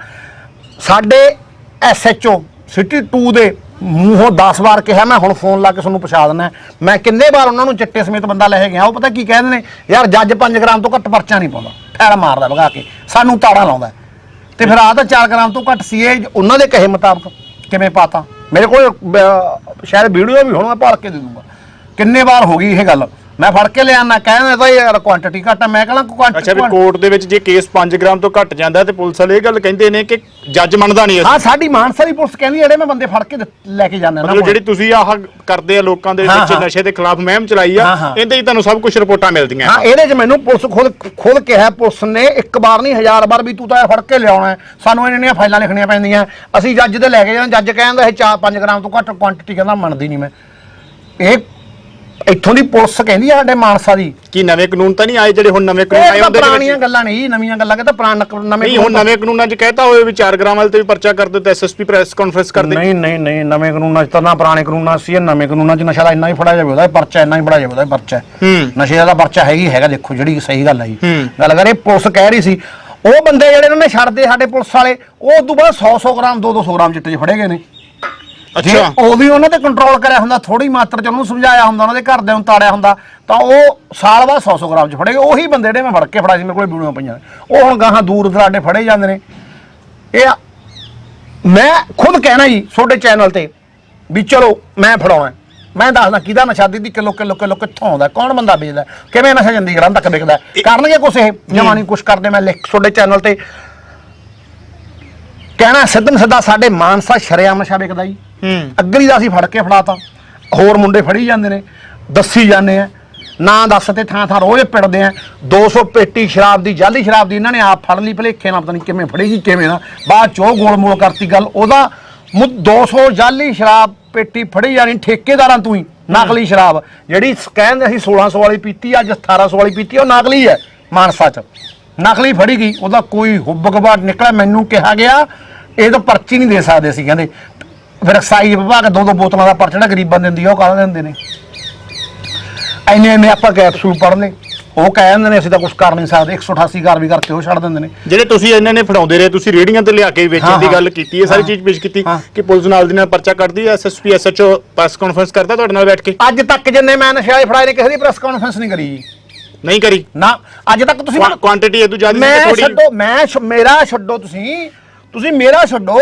ਸਾਡੇ ਐਸਐਚਓ ਸਿਟੀ 2 ਦੇ ਮੂੰਹੋਂ 10 ਵਾਰ ਕਿਹਾ, ਮੈਂ ਹੁਣ ਫੋਨ ਲਾ ਕੇ ਤੁਹਾਨੂੰ ਪਛਾ ਦਿੰਦਾ। ਮੈਂ ਕਿੰਨੇ ਵਾਰ ਉਹਨਾਂ ਨੂੰ ਚਿੱਟੇ ਸਮੇਤ ਬੰਦਾ ਲੈ ਕੇ ਗਿਆ, ਉਹ ਪਤਾ ਕੀ ਕਹਿੰਦੇ ਨੇ? ਯਾਰ ਜੱਜ 5 ਗ੍ਰਾਮ ਤੋਂ ਘੱਟ ਪਰਚਾ ਨਹੀਂ ਪਾਉਂਦਾ, ਫੈਰ ਮਾਰਦਾ ਭਗਾ ਕੇ, ਸਾਨੂੰ ਤਾੜਾ ਲਾਉਂਦਾ। ਤੇ ਫਿਰ ਆ ਤਾਂ 4 ਗ੍ਰਾਮ ਤੋਂ ਘੱਟ ਸੀ ਇਹ, ਉਹਨਾਂ ਦੇ ਕਹੇ ਮੁਤਾਬਕ ਕਿਵੇਂ ਪਾਤਾ? ਮੇਰੇ ਕੋਲ ਸ਼ਾਇਦ ਵੀਡੀਓ ਵੀ ਹੁਣ, ਮੈਂ ਭਾਲ ਕੇ ਦੇ ਦੂੰਗਾ। ਕਿੰਨੇ ਵਾਰ ਹੋ ਗਈ ਇਹ ਗੱਲ? ਮੈਂ ਫੜ ਕੇ ਲਿਆਣਾ ਕਹਿੰਦਾ ਤਾਂ ਯਾਰ ਕੁਆਂਟੀਟੀ ਘੱਟ ਮੈਂ ਕਹਿੰਦਾ ਕੁਆਂਟੀਟੀ ਅੱਛਾ ਵੀ ਕੋਰਟ ਦੇ ਵਿੱਚ ਜੇ ਕੇਸ 5 ਗ੍ਰਾਮ ਤੋਂ ਘੱਟ ਜਾਂਦਾ ਤੇ ਪੁਲਿਸ ਵਾਲੇ ਇਹ ਗੱਲ ਕਹਿੰਦੇ ਨੇ ਕਿ ਜੱਜ ਮੰਨਦਾ ਨਹੀਂ ਹਾਂ ਸਾਡੀ ਮਾਨਸਾ ਦੀ ਪੁਲਿਸ ਕਹਿੰਦੀ ਜਿਹੜੇ ਮੈਂ ਬੰਦੇ ਫੜ ਕੇ ਦਿੱਤ- ਲੈ ਕੇ ਜਾਂਦੇ ਨਾ ਮਤਲਬ ਜਿਹੜੀ ਤੁਸੀਂ ਆਹ ਕਰਦੇ ਆ ਲੋਕਾਂ ਦੇ ਹਾਂ, ਵਿੱਚ ਹਾਂ। ਨਸ਼ੇ ਦੇ ਖਿਲਾਫ ਮੁਹਿੰਮ ਚਲਾਈ ਆ ਹਾਂ। ਇਹਦੇ ਹੀ ਤੁਹਾਨੂੰ ਸਭ ਕੁਝ ਰਿਪੋਰਟਾਂ ਮਿਲਦੀਆਂ। ਹਾਂ ਇਹਦੇ 'ਚ ਮੈਨੂੰ ਪੁਲਿਸ ਖੁਦ ਖੁਦ ਕਿਹਾ ਪੁਲਿਸ ਨੇ ਇੱਕ ਵਾਰ ਨਹੀਂ ਹਜ਼ਾਰ ਵਾਰ ਵੀ ਤੂੰ ਤਾਂ ਇਹ ਫੜ ਕੇ ਲਿਆਉਣਾ ਹੈ। ਸਾਨੂੰ ਇਹਨਾਂ ਦੀਆਂ ਫਾਈਲਾਂ ਲਿਖਣੀਆਂ ਪੈਂਦੀਆਂ। ਅਸੀਂ ਜੱਜ ਦੇ ਲੈ ਕੇ ਜਾਂਦੇ ਜੱਜ ਕਹਿੰਦਾ ਇਹ 4-5 ਗ੍ਰਾਮ ਤੋਂ ਘੱਟ ਕੁਆਂਟੀਟੀ ਕਹਿੰਦਾ ਮੰਨਦੀ ਨਹੀਂ ਮੈਂ। ਇਹ ਇੱਥੋਂ ਦੀ ਪੁਲਿਸ ਕਹਿੰਦੀ ਆ ਸਾਡੇ ਮਾਨਸਾ ਦੀ। ਕੀ ਨਵੇਂ ਕਾਨੂੰਨ ਤਾਂ ਨਹੀਂ ਆਏ ਜਿਹੜੇ ਹੁਣ ਨਵੇਂ ਕਾਨੂੰਨ ਆਏ ਇਹ ਤਾਂ ਉਹਦੇ ਪੁਰਾਣੀਆਂ ਗੱਲਾਂ ਨਹੀਂ ਨਵੀਆਂ ਗੱਲਾਂ ਕਹਿੰਦਾ ਪੁਰਾਣ ਨਵੇਂ ਨਹੀਂ ਹੁਣ ਨਵੇਂ ਕਾਨੂੰਨਾਂ 'ਚ ਕਹਿਤਾ ਹੋਵੇ ਵੀ 4 ਗ੍ਰਾਮ ਵਾਲੇ ਤੇ ਵੀ ਪਰਚਾ ਕਰ ਦਿੱਤਾ ਐਸਐਸਪੀ ਪ੍ਰੈਸ ਕਾਨਫਰੰਸ ਕਰ ਦੇ ਨਹੀਂ ਨਹੀਂ ਨਹੀਂ ਨਵੇਂ ਕਾਨੂੰਨਾਂ 'ਚ ਤਾਂ ਨਾ ਪੁਰਾਣੇ ਕਾਨੂੰਨਾਂ 'ਚ ਸੀ ਇਹ ਨਵੇਂ ਕਾਨੂੰਨਾਂ 'ਚ ਨਸ਼ਾ ਦਾ ਇੰਨਾ ਹੀ ਫੜਿਆ ਜਾਵੇ ਉਹਦਾ ਇਹ ਪਰਚਾ ਇੰਨਾ ਹੀ ਫੜਿਆ ਜਾਵੇ ਉਹਦਾ ਇਹ ਪਰਚਾ। ਹੂੰ। ਨਸ਼ੇ ਦਾ ਤਾਂ ਪਰਚਾ ਹੈਗੀ ਹੈਗਾ ਦੇਖੋ ਜਿਹੜੀ ਸਹੀ ਗੱਲ ਹੈ ਜੀ। ਹੂੰ। ਗੱਲ ਕਰੇ ਪੁਲਿਸ ਕਹਿ ਰਹੀ ਸੀ ਉਹ ਬੰਦੇ ਜਿਹੜੇ ਇਹਨਾਂ ਨੇ ਛੱਡਦੇ ਸਾਡੇ ਪੁਲਿਸ ਵਾਲੇ ਉਹ ਉਦੋਂ ਬਾਅਦ 100 100 ਗ੍ਰਾਮ 2 200 ਗ੍ਰਾਮ ਚਿੱਟੇ 'ਚ ਫੜੇ ਗਏ ਨੇ। ਜੇ ਅੱਛਾ। ਉਹ ਵੀ ਉਹਨਾਂ ਤੇ ਕੰਟਰੋਲ ਕਰਿਆ ਹੁੰਦਾ ਥੋੜੀ ਮਾਤਰਾ 'ਚ ਉਹਨੂੰ ਸਮਝਾਇਆ ਹੁੰਦਾ ਉਹਨਾਂ ਦੇ ਘਰਦਿਆਂ ਨੂੰ ਤਾੜਿਆ ਹੁੰਦਾ ਤਾਂ ਉਹ ਸਾਲ ਬਾਅਦ 100 100 ਗ੍ਰਾਮ 'ਚ ਫੜੇ। ਗਏ ਉਹੀ ਬੰਦੇ ਜਿਹੜੇ ਮੈਂ ਫੜ ਕੇ ਫੜਾ ਸੀ ਮੇਰੇ ਕੋਲ ਵੀਡੀਓ ਪਈਆਂ ਨੇ। ਉਹ ਹੁਣ ਗਾਹਾਂ ਦੂਰ ਦਰਾਡੇ ਫੜੇ ਜਾਂਦੇ ਨੇ। ਇਹ ਮੈਂ ਖੁਦ ਕਹਿਣਾ ਜੀ ਤੁਹਾਡੇ ਚੈਨਲ ਤੇ ਵੀ ਚਲੋ ਮੈਂ ਫੜਾਉਣਾ। ਮੈਂ ਦੱਸਦਾ ਕਿਹਦਾ ਨਸ਼ਾ ਦੀਦੀ ਕਿਲੋ ਕਿਲੋ ਕਿਲੋ ਕਿੱਥੋਂ ਆਉਂਦਾ ਕੌਣ ਬੰਦਾ ਵੇਚਦਾ ਕਿਵੇਂ ਨਸ਼ਾ ਜਾਂਦੀ ਗ੍ਰਾਮ ਤੱਕ ਵਿਕਦਾ? ਕਰਨਗੇ ਕੁਛ ਇਹ? ਜਮਾ ਨਹੀਂ ਕੁਛ ਕਰਦੇ ਮੈਂ ਲਿਖ ਤੁਹਾਡੇ ਚੈਨਲ ਤੇ। ਕਹਿਣਾ ਸਿੱਧਨ ਸਿੱਧਾ ਸਾਡੇ ਮਾਨਸਾ ਸ਼ਰਿਆਮ ਨਸ਼ਾ ਵਿਕਦਾ ਜੀ। ਹੂੰ। ਅੱਗਲੀ ਦਾ ਅਸੀਂ ਫੜ ਕੇ ਫੜਾਤਾ। ਹੋਰ ਮੁੰਡੇ ਫੜੀ ਜਾਂਦੇ ਨੇ ਦੱਸੀ ਜਾਂਦੇ ਆ। ਨਾ ਦੱਸ ਤੇ ਥਾਂ ਥਾਂ ਰੋਜ਼ ਪਿੜਦੇ ਆ। 200 ਪੇਟੀ ਸ਼ਰਾਬ ਦੀ ਜਾਲੀ ਸ਼ਰਾਬ ਦੀ ਇਹਨਾਂ ਨੇ ਆਪ ਫੜ ਲਈ ਭਲੇਖੇ ਨਾਲ ਪਤਾ ਨਹੀਂ ਕਿਵੇਂ ਫੜੇਗੀ ਕਿਵੇਂ ਨਾ। ਬਾਅਦ ਚੋਂ ਗੋਲਮੋਲ ਕਰਤੀ ਗੱਲ। ਉਹਦਾ ਮੁ- 200 ਜਾਲੀ ਸ਼ਰਾਬ ਪੇਟੀ ਫੜੀ ਜਾਣੀ ਠੇਕੇਦਾਰਾਂ ਤੋਂ ਹੀ ਨਕਲੀ ਸ਼ਰਾਬ। ਜਿਹੜੀ ਕਹਿੰਦੇ ਅਸੀਂ 1600 ਵਾਲੀ ਪੀਤੀ ਅੱਜ 1800 ਵਾਲੀ ਪੀਤੀ ਉਹ ਨਕਲੀ ਹੈ ਮਾਨਸਾ ਚ। ਨਕਲੀ ਫੜੀ ਗਈ। ਉਹਦਾ ਕੋਈ ਹੁੱਬ ਗਵਾਟ ਨਿਕਲਿਆ। ਮੈਨੂੰ ਕਿਹਾ ਗਿਆ ਇਹ ਤਾਂ ਪਰਚੀ ਨਹੀਂ ਦੇ ਸਕਦੇ ਸੀ ਕਹਿੰਦੇ। ਫਿਰ ਸਾਈ ਵਿਭਾਗ ਦੋ ਦੋ ਬੋਤਲਾਂ ਦਾ ਪਰਚਾ ਜਿਹੜਾ ਗਰੀਬਾਂ ਨੂੰ ਦਿੰਦੀ ਆ ਉਹ ਕਾਹਦਾ ਦਿੰਦੇ ਨੇ? ਐਨੇ ਐਨੇ ਆਪਾਂ ਕੈਪਸੂਲ ਪੜ ਲਏ ਉਹ ਕਹਿ ਦਿੰਦੇ ਨੇ ਅਸੀਂ ਤਾਂ ਕੁਝ ਕਰ ਨਹੀਂ ਸਕਦੇ 188 ਘਰ ਵੀ ਕਰਕੇ ਉਹ ਛੱਡ ਦਿੰਦੇ ਨੇ। ਜਿਹੜੇ ਤੁਸੀਂ ਇਹਨਾਂ ਨੇ ਫੜਾਉਂਦੇ ਰਹੇ ਤੁਸੀਂ ਰੇੜੀਆਂ ਤੇ ਲਿਆ ਕੇ ਵੇਚਣ ਦੀ। ਗੱਲ ਕੀਤੀ ਹੈ ਸਾਰੀ। ਚੀਜ਼ ਪੇਸ਼ ਕੀਤੀ। ਕਿ ਪੁਲਿਸ ਨਾਲ ਦੀ ਨਾਲ ਪਰਚਾ ਕੱਢਦੀ ਹੈ ਐਸਐਸਪੀ ਐਸਐਚਓ ਪ੍ਰੈਸ ਕਾਨਫਰੰਸ ਕਰਦਾ ਤੁਹਾਡੇ ਨਾਲ ਬੈਠ ਕੇ? ਅੱਜ ਤੱਕ ਜਿੰਨੇ ਮੈਂ ਨਸ਼ੇ ਫੜਾਏ ਨੇ ਕਿਸੇ ਦੀ ਪ੍ਰੈਸ ਕਾਨਫਰੰਸ ਨਹੀਂ ਕਰੀ। ਨਹੀਂ ਕਰੀ? ਨਾ ਅੱਜ ਤੱਕ ਤੁਸੀਂ ਕੁਆਂਟੀਟੀ ਇਹ ਤੋਂ ਜ਼ਿਆਦਾ ਮੈਂ ਥੋੜੀ ਛੱਡੋ ਮੈਂ ਮੇਰਾ ਛੱਡੋ ਤੁਸੀਂ। ਤੁਸੀਂ ਮੇਰਾ ਛੱਡੋ।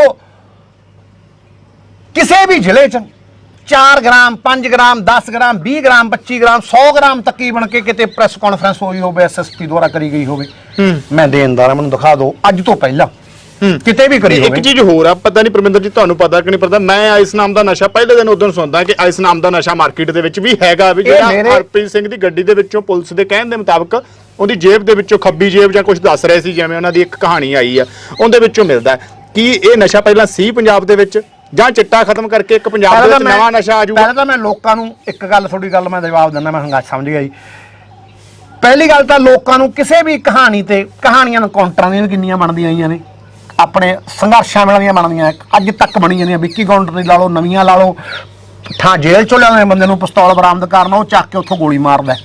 ਕਿਸੇ ਵੀ ਜ਼ਿਲ੍ਹੇ ਚ 4 gram 5 gram 10 gram 20 gram 25 gram 100 gram ਤੱਕ ਹੀ ਬਣ ਕੇ ਕਿਤੇ ਪ੍ਰੈਸ ਕਾਨਫਰੰਸ ਹੋਈ ਹੋਵੇ ਐਸਐਸਪੀ ਦੁਆਰਾ ਕਰੀ ਗਈ ਹੋਵੇ। ਮੈਂ ਦੇਣਦਾਰ ਹਾਂ, ਮੈਨੂੰ ਦਿਖਾ ਦਿਓ ਅੱਜ ਤੋਂ ਪਹਿਲਾਂ ਕਿਤੇ ਵੀ ਕਰੀ ਇੱਕ ਹੋਵੇ। ਚੀਜ਼ ਹੋਰ ਆ ਪਤਾ ਨਹੀਂ ਪਰਮਿੰਦਰ ਜੀ ਤੁਹਾਨੂੰ ਪਤਾ ਕਿ ਨਹੀਂ ਪਤਾ ਮੈਂ ਆਇਸ ਨਾਮ ਦਾ ਨਸ਼ਾ ਪਹਿਲੇ ਦਿਨ ਉਦੋਂ ਸੁਣਦਾ ਕਿ ਆਇਸ ਨਾਮ ਦਾ ਨਸ਼ਾ ਮਾਰਕੀਟ ਦੇ ਵਿੱਚ ਵੀ ਹੈਗਾ ਵੀ ਇਹ ਜਿਹੜਾ ਮੇਰੇ- ਹਰਪ੍ਰੀਤ ਸਿੰਘ ਦੀ ਗੱਡੀ ਦੇ ਵਿੱਚੋਂ ਪੁਲਿਸ ਦੇ ਕਹਿਣ ਦੇ ਮੁਤਾਬਕ ਉਹਦੀ ਜੇਬ ਦੇ ਵਿੱਚੋਂ ਖੱਬੀ ਜੇਬ ਜਾਂ ਕੁਝ ਦੱਸ ਰਹੇ ਸੀ ਜਿਵੇਂ ਉਹਨਾਂ ਦੀ ਇੱਕ ਕਹਾਣੀ ਆਈ ਆ ਉਹਦੇ ਵਿੱਚੋਂ ਮਿਲਦਾ ਹੈ। ਕੀ ਇਹ ਨਸ਼ਾ ਪਹਿਲਾਂ ਸੀ ਪੰਜਾਬ ਦੇ ਵਿੱਚ ਜਾਂ ਚਿੱਟਾ ਖਤਮ ਕਰਕੇ ਇੱਕ ਪੰਜਾਬ ਦੇ ਵਿੱਚ ਨਵਾਂ ਨਸ਼ਾ ਆ ਜਾਊਗਾ। ਪਹਿਲਾਂ ਤਾਂ ਮੈਂ ਲੋਕਾਂ ਨੂੰ ਇੱਕ ਗੱਲ ਤੁਹਾਡੀ ਗੱਲ ਮੈਂ ਜਵਾਬ ਦਿੰਦਾ ਮੈਂ ਹੰਗਾ ਸਮਝ ਗਿਆ ਜੀ। ਪਹਿਲੀ ਗੱਲ ਤਾਂ ਲੋਕਾਂ ਨੂੰ ਕਿਸੇ ਵੀ ਕਹਾਣੀ ਤੇ ਕਹਾਣੀਆਂ ਕਾਊਂਟਰਾਂ ਦੀਆਂ ਕਿੰਨੀਆਂ ਬਣਦੀਆਂ ਆਈਆਂ ਨੇ। ਆਪਣੇ ਸੰਘਰਸ਼ਾਂ ਵਾਲੀਆਂ ਬਣਦੀਆਂ। ਅੱਜ ਤੱਕ ਬਣੀ ਜਾਂਦੀਆਂ। ਵਿੱਕੀ ਕਾਊਂਟਰ ਦੀ ਲਾ ਲਓ ਨਵੀਆਂ ਲਾ ਲਓ। ਥਾਂ ਜੇਲ੍ਹ ਚੋਂ ਲਿਆਉਂਦੇ ਬੰਦੇ ਨੂੰ ਪਿਸਤੌਲ ਬਰਾਮਦ ਕਰਨ ਉਹ ਚੱਕ ਕੇ ਉੱਥੋਂ ਗੋਲੀ ਮਾਰਦਾ ਹੈ।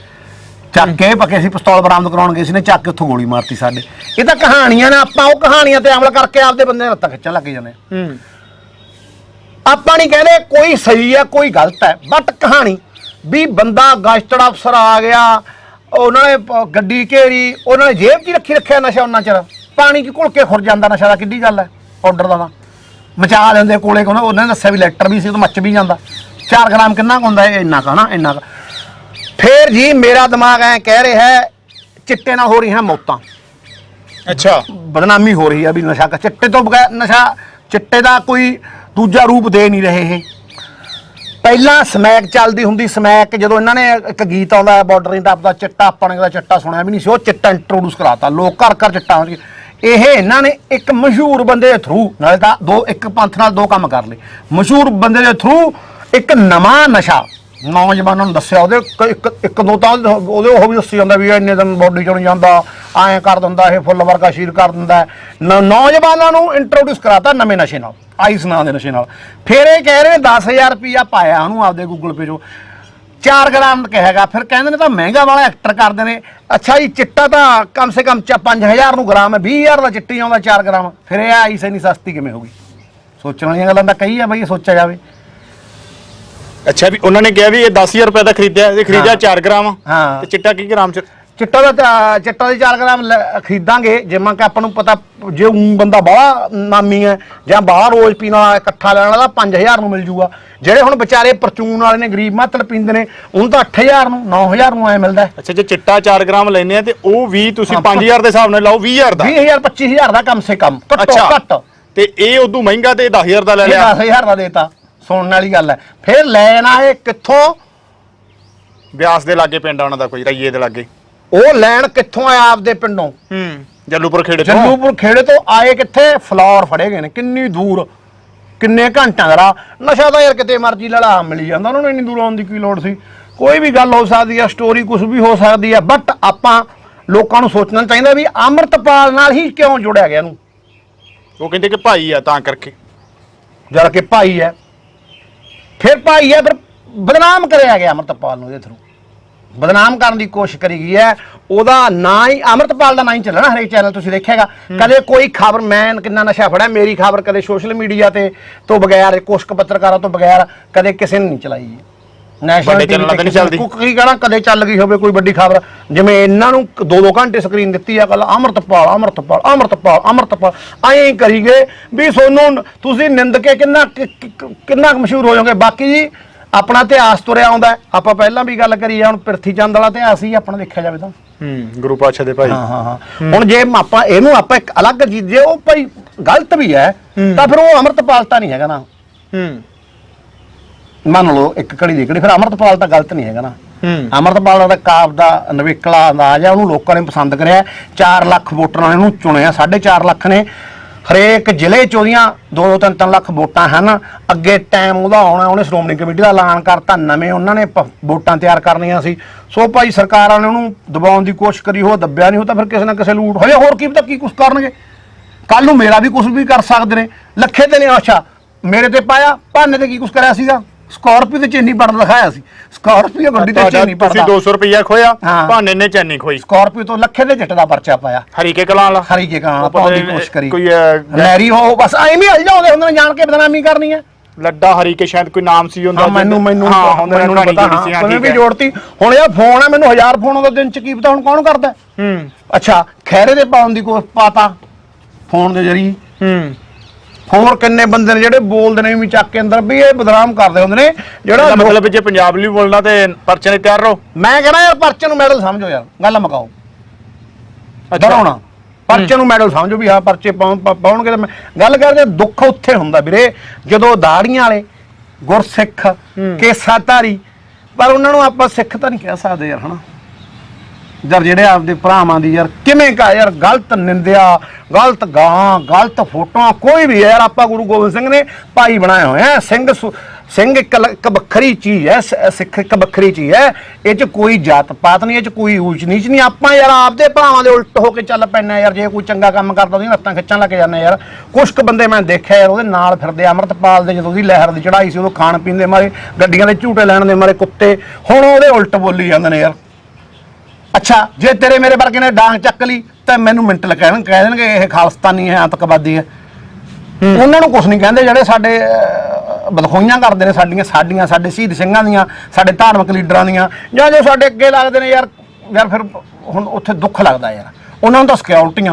ਚੱਕ ਕੇ ਪੱਕੇ ਸੀ ਪਿਸਤੌਲ ਬਰਾਮਦ ਕਰਾਉਣ ਗਏ ਸੀ ਨੇ ਚੱਕ ਕੇ ਉੱਥੋਂ ਗੋਲੀ ਮਾਰਤੀ ਸਾਡੇ। ਇਹ ਤਾਂ ਕਹਾਣੀਆਂ ਨੇ ਆਪਾਂ ਉਹ ਕਹਾਣੀਆਂ ਤੇ ਅਮਲ ਕਰਕੇ ਆਪਦੇ ਬੰਦੇ ਨੂੰ ਲੱਤਾਂ ਖਿੱਚਣ ਲੱਗ ਜਾਂਦੇ ਹਾਂ। ਹੂੰ। ਆਪਾਂ ਨਹੀਂ ਕਹਿੰਦੇ ਕੋਈ ਸਹੀ ਹੈ ਕੋਈ ਗਲਤ ਹੈ ਬਟ ਕਹਾਣੀ ਵੀ ਬੰਦਾ ਗਸਟਡ ਅਫਸਰ ਆ ਗਿਆ ਉਹਨਾਂ ਨੇ ਪ- ਗੱਡੀ ਘੇਰੀ ਉਹਨਾਂ ਨੇ ਜੇਬ 'ਚ ਹੀ ਰੱਖੀ ਰੱਖਿਆ ਨਸ਼ਾ ਉਹਨਾਂ ਚਿਰ। ਪਾਣੀ ਕੀ ਘੁਲ ਕੇ ਖੁਰ ਜਾਂਦਾ ਨਸ਼ਾ ਦਾ ਕਿੱਡੀ ਗੱਲ ਹੈ ਆਰਡਰ ਦਾ ਤਾਂ। ਮਚਾ ਲੈਂਦੇ ਕੋਲੇ ਕੋਲ ਉਹਨਾਂ ਨੇ ਦੱਸਿਆ ਵੀ ਲੈਟਰ ਵੀ ਸੀ ਉਹ ਤਾਂ ਮੱਚ ਵੀ ਜਾਂਦਾ। 4 ਗ੍ਰਾਮ ਕਿੰਨਾ ਕੁ ਹੁੰਦਾ ਇਹ ਇੰਨਾ ਕਾ ਨਾ ਇੰਨਾ ਕੁ। ਫੇਰ ਜੀ ਮੇਰਾ ਦਿਮਾਗ ਐ ਕਹਿ ਰਿਹਾ ਹੈ ਚਿੱਟੇ ਨਾਲ ਹੋ ਰਹੀਆਂ ਮੌਤਾਂ। ਅੱਛਾ। ਬਦਨਾਮੀ ਹੋ ਰਹੀ ਹੈ ਵੀ ਨਸ਼ਾ ਚਿੱਟੇ ਤੋਂ ਬਗੈਰ ਨਸ਼ਾ ਚਿੱਟੇ ਦਾ ਕੋਈ ਦੂਜਾ ਰੂਪ ਦੇ ਨਹੀਂ ਰਹੇ ਇਹ। ਪਹਿਲਾਂ ਸਮੈਕ ਚੱਲਦੀ ਹੁੰਦੀ, ਸਮੈਕ ਜਦੋਂ ਇਹਨਾਂ ਨੇ ਇੱਕ ਗੀਤ ਆਉਂਦਾ ਹੈ ਬਾਰਡਰ ਨਹੀਂ ਟੱਪਦਾ ਚਿੱਟਾ, ਆਪਾਂ ਨੇ ਕਦਾ ਚਿੱਟਾ ਸੁਣਿਆ ਵੀ ਨਹੀਂ ਸੀ, ਉਹ ਚਿੱਟਾ ਇੰਟਰੋਡਿਊਸ ਕਰਾਤਾ, ਲੋਕ ਘਰ ਘਰ ਚਿੱਟਾ ਹੋਣਗੇ ਇਹ ਇਹਨਾਂ ਨੇ ਇੱਕ ਮਸ਼ਹੂਰ ਬੰਦੇ ਦੇ ਥਰੂ ਨਾਲੇ ਤਾਂ ਦੋ, ਇੱਕ ਪੰਥ ਨਾਲ ਦੋ ਕੰਮ ਕਰ ਲਏ। ਮਸ਼ਹੂਰ ਬੰਦੇ ਦੇ ਥਰੂ ਇੱਕ ਨਵਾਂ ਨਸ਼ਾ ਨੌਜਵਾਨਾਂ ਨੂੰ ਦੱਸਿਆ, ਉਹਦੇ ਕ ਇੱਕ ਇੱਕ ਦੋ ਤਾਂ ਉਹਦੇ ਉਹਦੇ ਉਹ ਵੀ ਦੱਸੀ ਜਾਂਦਾ ਵੀ ਇਹ ਇੰਨੇ ਦਿਨ ਬੋਡੀ ਚੋਂ ਨਹੀਂ ਜਾਂਦਾ, ਐਂ ਕਰ ਦਿੰਦਾ, ਇਹ ਫੁੱਲ ਵਰਗਾ ਸ਼ੀਰ ਕਰ ਦਿੰਦਾ। ਨ- ਨੌਜਵਾਨਾਂ ਨੂੰ ਇੰਟਰੋਡਿਊਸ ਕਰਾਤਾ ਨਵੇਂ ਨਸ਼ੇ ਨਾਲ, ਆਈਸ ਨਾਂ ਦੇ ਨਸ਼ੇ ਨਾਲ। ਫਿਰ ਇਹ ਕਹਿ ਰਹੇ ਨੇ 10000 ਰੁਪਇਆ ਪਾਇਆ ਉਹਨੂੰ ਆਪਦੇ ਗੂਗਲ ਪੇ ਚੋਂ 4 ਗ੍ਰਾਮ ਕਹੇਗਾ ਫਿਰ ਕਹਿੰਦੇ ਨੇ ਤਾਂ ਮਹਿੰਗਾ ਵਾਲਾ ਐਕਟਰ ਕਰਦੇ ਨੇ। ਅੱਛਾ ਜੀ, ਚਿੱਟਾ ਤਾਂ ਕਮ ਸੇ ਕਮ 5000 ਨੂੰ ਗ੍ਰਾਮ ਹੈ 20000 ਦਾ ਚਿੱਟੀ ਆਉਂਦਾ 4 ਗ੍ਰਾਮ। ਫਿਰ ਇਹ ਆਈਸ ਇੰਨੀ ਸਸਤੀ ਕਿਵੇਂ ਹੋ ਗਈ? ਸੋਚਣ ਵਾਲੀਆਂ ਗੱਲਾਂ ਤਾਂ ਕਹੀ ਆ ਬਈ, ਇਹ ਸੋਚਿਆ ਜਾਵੇ। ਅੱਛਾ ਵੀ ਉਹਨਾਂ ਨੇ ਕਿਹਾ ਵੀ ਇਹ 10000 ਰੁਪਏ ਦਾ ਖਰੀਦਿਆ ਇਹ ਖਰੀਦਿਆ ਹਾਂ। 4 ਗ੍ਰਾਮ। ਹਾਂ। ਤੇ ਚਿੱਟਾ ਕੀ ਗ੍ਰਾਮ ਚ? ਚਿੱਟਾ ਦਾ ਚਿੱਟਾ ਦੇ 4 ਗ੍ਰਾਮ ਲੈ- ਖਰੀਦਾਂਗੇ ਜਿਵੇਂ ਕਿ ਆਪਾਂ ਨੂੰ ਪਤਾ ਜੇ ਊਂ ਬੰਦਾ ਬਾਹਲਾ ਨਾਮੀ ਹੈ ਜਾਂ ਬਾਹਰ ਰੋਜ਼ ਪੀਣ ਵਾਲਾ ਇਕੱਠਾ ਲੈਣ ਵਾਲਾ 5000 ਨੂੰ ਮਿਲ ਜੂਗਾ। ਜਿਹੜੇ ਹੁਣ ਵਿਚਾਰੇ ਪਰਚੂਨ ਵਾਲੇ ਨੇ ਗਰੀਬ ਮਾਤਲ ਪੀਂਦੇ ਨੇ ਉਹਨੂੰ ਤਾਂ 8000 ਨੂੰ 9000 ਨੂੰ ਐ ਮਿਲਦਾ ਹੈ। ਅੱਛਾ ਜੇ ਚਿੱਟਾ 4 ਗ੍ਰਾਮ ਲੈਨੇ ਆ ਤੇ ਉਹ ਵੀ ਤੁਸੀਂ 5000 ਦੇ ਹਿਸਾਬ ਨਾਲ ਲਾਓ 20000 ਦਾ। 20000 25000 ਦਾ ਕਮ ਸੇ ਕਮ ਘੱਟੋ ਘੱਟ। ਤੇ ਇਹ ਉਦੋਂ ਮਹਿੰਗਾ ਤੇ 10000 ਦਾ ਲੈ ਇਹ ਲਿਆ 10000 ਦਾ ਦੇਤਾ। ਸੁਣਨ ਵਾਲੀ ਗੱਲ ਹੈ। ਫਿਰ ਲੈਣਾ ਇਹ ਕਿੱਥੋਂ? ਬਿਆਸ ਦੇ ਲਾਗੇ ਪਿੰਡ ਆ ਉਹਨਾਂ ਦਾ ਕੋਈ ਰਈਏ ਦੇ ਲਾਗੇ। ਉਹ ਲੈਣ ਕਿੱਥੋਂ ਆਇਆ ਆਪਦੇ ਪਿੰਡੋਂ? ਹੂੰ ਜੱਲੂਪੁਰ ਖੇੜੇ ਤੋਂ। ਜੰਨੂਪੁਰ ਖੇੜੇ ਤੋਂ ਆਏ ਕਿੱਥੇ? ਫਲੋਰ ਫੜੇ ਗਏ ਨੇ ਕਿੰਨੀ ਦੂਰ ਕਿੰਨੇ ਘੰਟਿਆਂ ਦਾ ਰਾਹ। ਨਸ਼ਾ ਤਾਂ ਯਾਰ ਕਿਤੇ ਮਰਜ਼ੀ ਲੜਾ ਮਿਲੀ ਜਾਂਦਾ ਉਹਨਾਂ ਨੂੰ ਇੰਨੀ ਦੂਰ ਆਉਣ ਦੀ ਕੀ ਲੋੜ ਸੀ? ਕੋਈ ਵੀ ਗੱਲ ਹੋ ਸਕਦੀ ਹੈ ਸਟੋਰੀ ਕੁਝ ਵੀ ਹੋ ਸਕਦੀ ਹੈ ਬਟ ਆਪਾਂ ਲੋਕਾਂ ਨੂੰ ਸੋਚਣਾ ਚਾਹੀਦਾ ਵੀ ਅੰਮ੍ਰਿਤਪਾਲ ਨਾਲ ਹੀ ਕਿਉਂ ਜੁੜਿਆ ਗਿਆ ਇਹਨੂੰ? ਉਹ ਕਹਿੰਦੇ ਕਿ ਭਾਈ ਆ ਤਾਂ ਕਰਕੇ। ਜਦ ਕਿ ਭਾਈ ਹੈ। ਫਿਰ ਭਾਈ ਹੈ ਫਿਰ ਬਦਨਾਮ ਕਰਿਆ ਗਿਆ ਅੰਮ੍ਰਿਤਪਾਲ ਨੂੰ ਇਹਦੇ ਥਰੂ ਬਦਨਾਮ ਕਰਨ ਦੀ ਕੋਸ਼ਿਸ਼ ਕਰੀ ਗਈ ਹੈ। ਉਹਦਾ ਨਾਂ ਹੀ ਅੰਮ੍ਰਿਤਪਾਲ ਦਾ ਨਾਂ ਹੀ ਚੱਲਣਾ ਹਰੇਕ ਚੈਨਲ ਤੁਸੀਂ ਦੇਖਿਆਗਾ। ਕਦੇ ਕੋਈ ਖਬਰ ਮੈਂ ਕਿੰਨਾ ਨਸ਼ਾ ਫੜਿਆ ਮੇਰੀ ਖਬਰ ਕਦੇ ਸੋਸ਼ਲ ਮੀਡੀਆ ਤੇ ਤੋਂ ਬਗੈਰ ਕੁਛ ਕੁ ਪੱਤਰਕਾਰਾਂ ਤੋਂ ਬਗੈਰ ਕਦੇ ਕਿਸੇ ਨੇ ਨਹੀਂ ਚਲਾਈ। ਵੱਡੇ ਚੈਨਲਾਂ ਤੇ ਨਹੀਂ ਚੱਲਦੀ। ਕੁ- ਕੀ ਕਹਣਾ ਕਦੇ ਚੱਲ ਗਈ ਹੋਵੇ ਕੋਈ ਵੱਡੀ ਖਬਰ। ਜਿਵੇਂ ਇਹਨਾਂ ਨੂੰ 2-2 ਘੰਟੇ ਸਕਰੀਨ ਦਿੱਤੀ ਆ ਕੱਲ ਅੰਮ੍ਰਿਤਪਾਲ ਅੰਮ੍ਰਿਤਪਾਲ ਅੰਮ੍ਰਿਤਪਾਲ ਅੰਮ੍ਰਿਤਪਾਲ। ਐਂ ਹੀ ਕਰੀ ਗਏ ਵੀ ਸੋਨੂੰ ਤੁਸੀਂ ਨਿੰਦ ਕੇ ਕਿੰਨਾ ਕਿੰਨਾ ਮਸ਼ਹੂਰ ਹੋ ਜਾਓਗੇ? ਬਾਕੀ ਜੀ ਆਪਣਾ ਇਤਿਹਾਸ ਤੁਰਿਆ ਆਉਂਦਾ। ਆਪਾਂ ਪਹਿਲਾਂ ਵੀ ਗੱਲ ਕਰੀ ਆ ਹੁਣ ਪ੍ਰਿਥੀ ਚੰਦ ਵਾਲਾ ਇਤਿਹਾਸ ਹੀ ਆਪਣਾ ਦੇਖਿਆ ਜਾਵੇ ਤਾਂ। ਹੂੰ ਗੁਰੂ ਪਾਤਸ਼ਾਹ ਦੇ ਭਾਈ। ਹਾਂ ਹਾਂ ਹਾਂ। ਹੁਣ ਜੇ ਆਪਾਂ ਇਹਨੂੰ ਆਪਾਂ ਇੱਕ ਅਲੱਗ ਚੀਜ਼ ਜੇ ਉਹ ਭਾਈ ਗਲਤ ਵੀ ਹੈ। ਤਾਂ ਫਿਰ ਉਹ ਅੰਮ੍ਰਿਤਪਾਲ ਤਾਂ ਨਹੀਂ ਹੈਗਾ ਨਾ। ਹੂੰ। ਮੰਨ ਲਓ ਇੱਕ ਘੜੀ ਦੀ ਘੜੀ ਫਿਰ ਅੰਮ੍ਰਿਤਪਾਲ ਤਾਂ ਗਲਤ ਨਹੀਂ ਹੈਗਾ ਨਾ। ਹੂੰ। ਅਮਰਤਪਾਲ ਦਾ ਕਾਬ ਦਾ ਨਵੇਕਲਾ ਅੰਦਾਜ਼ ਹੈ ਉਹਨੂੰ ਲੋਕਾਂ ਨੇ ਪਸੰਦ ਕਰਿਆ 4 ਲੱਖ ਵੋਟਰਾਂ ਨੇ ਉਹਨੂੰ ਚੁਣਿਆ 4.5 ਲੱਖ ਨੇ। ਹਰੇਕ ਜ਼ਿਲ੍ਹੇ ਚ ਉਹਦੀਆਂ 2-2 3-3 ਲੱਖ ਵੋਟਾਂ ਹਨ। ਅੱਗੇ ਟਾਈਮ ਉਹਦਾ ਆਉਣਾ ਉਹਨੇ ਸ਼੍ਰੋਮਣੀ ਕਮੇਟੀ ਦਾ ਐਲਾਨ ਕਰਤਾ ਨਵੇਂ ਉਹਨਾਂ ਨੇ ਵੋਟਾਂ ਤਿਆਰ ਕਰਨੀਆਂ ਸੀ। ਸੋ ਭਾਈ ਸਰਕਾਰਾਂ ਨੇ ਉਹਨੂੰ ਦਬਾਉਣ ਦੀ ਕੋਸ਼ਿਸ਼ ਕਰੀ ਉਹ ਦੱਬਿਆ ਨਹੀਂ ਉਹ ਤਾਂ ਫਿਰ ਕਿਸੇ ਨਾ ਕਿਸੇ ਲੂਟ ਹੋਇਆ ਹੋਰ ਕੀ ਪਤਾ ਕੀ ਕੁਝ ਕਰਨਗੇ। ਕੱਲ ਨੂੰ ਮੇਰਾ ਵੀ ਕੁਝ ਵੀ ਕਰ ਸਕਦੇ ਨੇ। ਲੱਖੇ ਤੇ ਨੇ ਆਸ਼ਾ। ਮੇਰੇ ਤੇ ਪਾਇਆ ਭਾਨੇ ਤੇ ਕੀ ਕੁਝ ਕਰਿਆ ਸੀਗਾ? ਸਕਾਰਪੀਓ ਤੇ ਚੇਨੀ ਪੜਨ ਲਿਖਾਇਆ ਸੀ। ਸਕਾਰਪੀਓ ਗੱਡੀ ਤੇ ਚੇਨੀ ਤੁਸੀਂ ਪੜਦਾ 200 ਰੁਪਇਆ ਖੋਇਆ ਹਾਂ। ਭਾਨੇ ਨੇ ਚੈਨੀ ਖੋਈ। ਸਕਾਰਪੀਓ ਤੋਂ ਲੱਖੇ ਦੇ ਜੱਟ ਦਾ ਪਰਚਾ ਪਾਇਆ। ਹਰੀਕੇ ਕਲਾਂ ਵਾਲਾ। ਹਰੀ ਕੇ ਕਾਂ ਪਾਉਣ ਦੀ ਨਹੀਂ ਕੋਸ਼ਿਸ਼ ਕਰੀ। ਕੋਈ, ਅਹ, ਲੈਰੀ ਹੋ ਬਸ ਐਵੇਂ ਹਲ ਜਾਉਂਦੇ ਹੁੰਦੇ ਨੇ ਜਾਣ ਕੇ ਬਦਨਾਮੀ ਕਰਨੀ ਹੈ ਲੱਡਾ ਹਰੀਕੇ ਸ਼ਾਇਦ ਕੋਈ ਨਾਮ ਸੀ ਉਹਦਾ ਹਾਂ ਮੈਨੂੰ ਮੈਨੂੰ ਹਾਂ ਹੁੰਦਾ ਮੈਨੂੰ ਕਹਾਣੀ ਪਤਾ ਸੀ ਹਾਂ ਹਾਂ ਠੀਕ ਵੀ ਹੈ। ਜੋੜਤੀ। ਹੁਣ ਇਹ ਫੋਨ ਹੈ ਮੈਨੂੰ ਹਜ਼ਾਰ ਫੋਨ ਉਹਦਾ ਦਿਨ ਚ ਕੀ ਪਤਾ ਹੁਣ ਕੌਣ ਕਰਦਾ। ਹੂੰ। ਅੱਛਾ ਖੈਰੇ ਦੇ ਪਾਉਣ ਦੀ ਕੋਸ਼ਿਸ਼ ਪਾਤਾ। ਫੋਨ ਦੇ ਜਰੀਏ। ਹੂੰ। ਹੋਰ ਕਿੰਨੇ ਬੰਦੇ ਨੇ ਜਿਹੜੇ ਬੋਲਦੇ ਨੇ ਵੀ ਚੱਕ ਕੇ ਅੰਦਰ ਵੀ ਇਹ ਬਦਨਾਮ ਕਰਦੇ ਹੁੰਦੇ ਨੇ ਜਿਹੜਾ ਮਤਲਬ ਜੇ ਪੰਜਾਬ ਲਈ ਬੋਲਣਾ ਤੇ ਪਰਚੇ ਲਈ ਤਿਆਰ ਰਹੋ। ਮੈਂ ਕਹਿੰਦਾ ਯਾਰ ਪਰਚੇ ਨੂੰ ਮੈਡਲ ਸਮਝੋ ਯਾਰ ਗੱਲ ਮੁਕਾਓ। ਡਰਾਉਣਾ। ਪਰਚੇ ਨੂੰ ਮੈਡਲ ਸਮਝੋ ਵੀ ਹਾਂ ਪਰਚੇ ਪਾਉਣਗੇ ਤਾਂ ਮੈਂ ਗੱਲ ਕਰਦੇ ਦੁੱਖ ਉੱਥੇ ਹੁੰਦਾ ਵੀਰੇ ਜਦੋਂ ਦਾੜੀਆਂ ਵਾਲੇ ਗੁਰਸਿੱਖ ਕੇਸਾਧਾਰੀ ਪਰ ਉਹਨਾਂ ਨੂੰ ਆਪਾਂ ਸਿੱਖ ਤਾਂ ਨਹੀਂ ਕਹਿ ਸਕਦੇ ਯਾਰ ਹਨਾ? ਯਾਰ ਜਿਹੜੇ ਆਪਦੇ ਭਰਾਵਾਂ ਦੀ ਯਾਰ ਕਿਵੇਂ ਕਾ ਯਾਰ ਗਲਤ ਨਿੰਦਿਆ, ਗਲਤ ਗਾਂ ਗਲਤ ਫੋਟੋਆਂ, ਕੋਈ ਵੀ ਹੈ ਯਾਰ, ਆਪਾਂ ਗੁਰੂ ਗੋਬਿੰਦ ਸਿੰਘ ਨੇ ਭਾਈ ਬਣਾਏ ਹੋਏ ਆ। ਸਿੰਘ ਸੁ- ਸਿੰਘ ਇੱਕ ਲ- ਇੱਕ ਵੱਖਰੀ ਚੀਜ਼ ਹੈ, ਸ- ਸਿੱਖ ਇੱਕ ਵੱਖਰੀ ਚੀਜ਼ ਹੈ। ਇਹ ਚ ਕੋਈ ਜਾਤ ਪਾਤ ਨਹੀਂ, ਇਹ ਚ ਕੋਈ ਊਚ ਨੀਚ ਨਹੀਂ। ਆਪਾਂ ਯਾਰ ਆਪਦੇ ਭਰਾਵਾਂ ਦੇ ਉਲਟ ਹੋ ਕੇ ਚੱਲ ਪੈਣਾ ਯਾਰ, ਜੇ ਕੋਈ ਚੰਗਾ ਕੰਮ ਕਰਦਾ ਉਹਦੀਆਂ ਲੱਤਾਂ ਖਿੱਚਣ ਲੱਗ ਜਾਂਦੇ ਯਾਰ। ਕੁਛ ਕੁ ਬੰਦੇ ਮੈਂ ਦੇਖਿਆ ਯਾਰ, ਉਹਦੇ ਨਾਲ ਫਿਰਦੇ ਅੰਮ੍ਰਿਤਪਾਲ ਦੇ ਜਦੋਂ ਉਹਦੀ ਲਹਿਰ ਦੀ ਚੜਾਈ ਸੀ ਉਦੋਂ ਖਾਣ ਪੀਣ ਦੇ ਮਾਰੇ, ਗੱਡੀਆਂ ਦੇ ਝੂਟੇ ਲੈਣ ਦੇ ਮਾਰੇ ਕੁੱਤੇ। ਹੁਣ ਉਹਦੇ ਉਲਟ ਬੋਲੀ ਜਾਂਦੇ ਨੇ ਯਾਰ। ਅੱਛਾ ਜੇ ਤੇਰੇ ਮੇਰੇ ਵਰਗੇ ਨੇ ਡਾਂਗ ਚੱਕ ਲਈ ਤਾਂ ਮੈਨੂੰ ਮਿੰਟ ਲਗਾਣ ਕਹਿ ਦੇਣਗੇ ਇਹ ਖਾਲਸਤਾਨੀ ਹੈ ਆਤੰਕਵਾਦੀ ਹੈ। ਉਹਨਾਂ ਨੂੰ ਕੁਝ ਨਹੀਂ ਕਹਿੰਦੇ ਜਿਹੜੇ ਸਾਡੇ ਬਦਖੋਈਆਂ ਕਰਦੇ ਨੇ ਸਾਡੀਆਂ ਸਾਡੀਆਂ ਸਾਡੇ ਸ਼ਹੀਦ ਸਿੰਘਾਂ ਦੀਆਂ ਸਾਡੇ ਧਾਰਮਿਕ ਲੀਡਰਾਂ ਦੀਆਂ ਜਾਂ ਜੋ ਸਾਡੇ ਅੱਗੇ ਲੱਗਦੇ ਨੇ ਯਾਰ ਯਾਰ ਫਿਰ ਹੁਣ ਉੱਥੇ ਦੁੱਖ ਲੱਗਦਾ ਯਾਰ। ਉਹਨਾਂ ਨੂੰ ਤਾਂ ਸਿਕਿਉਰਟੀਆਂ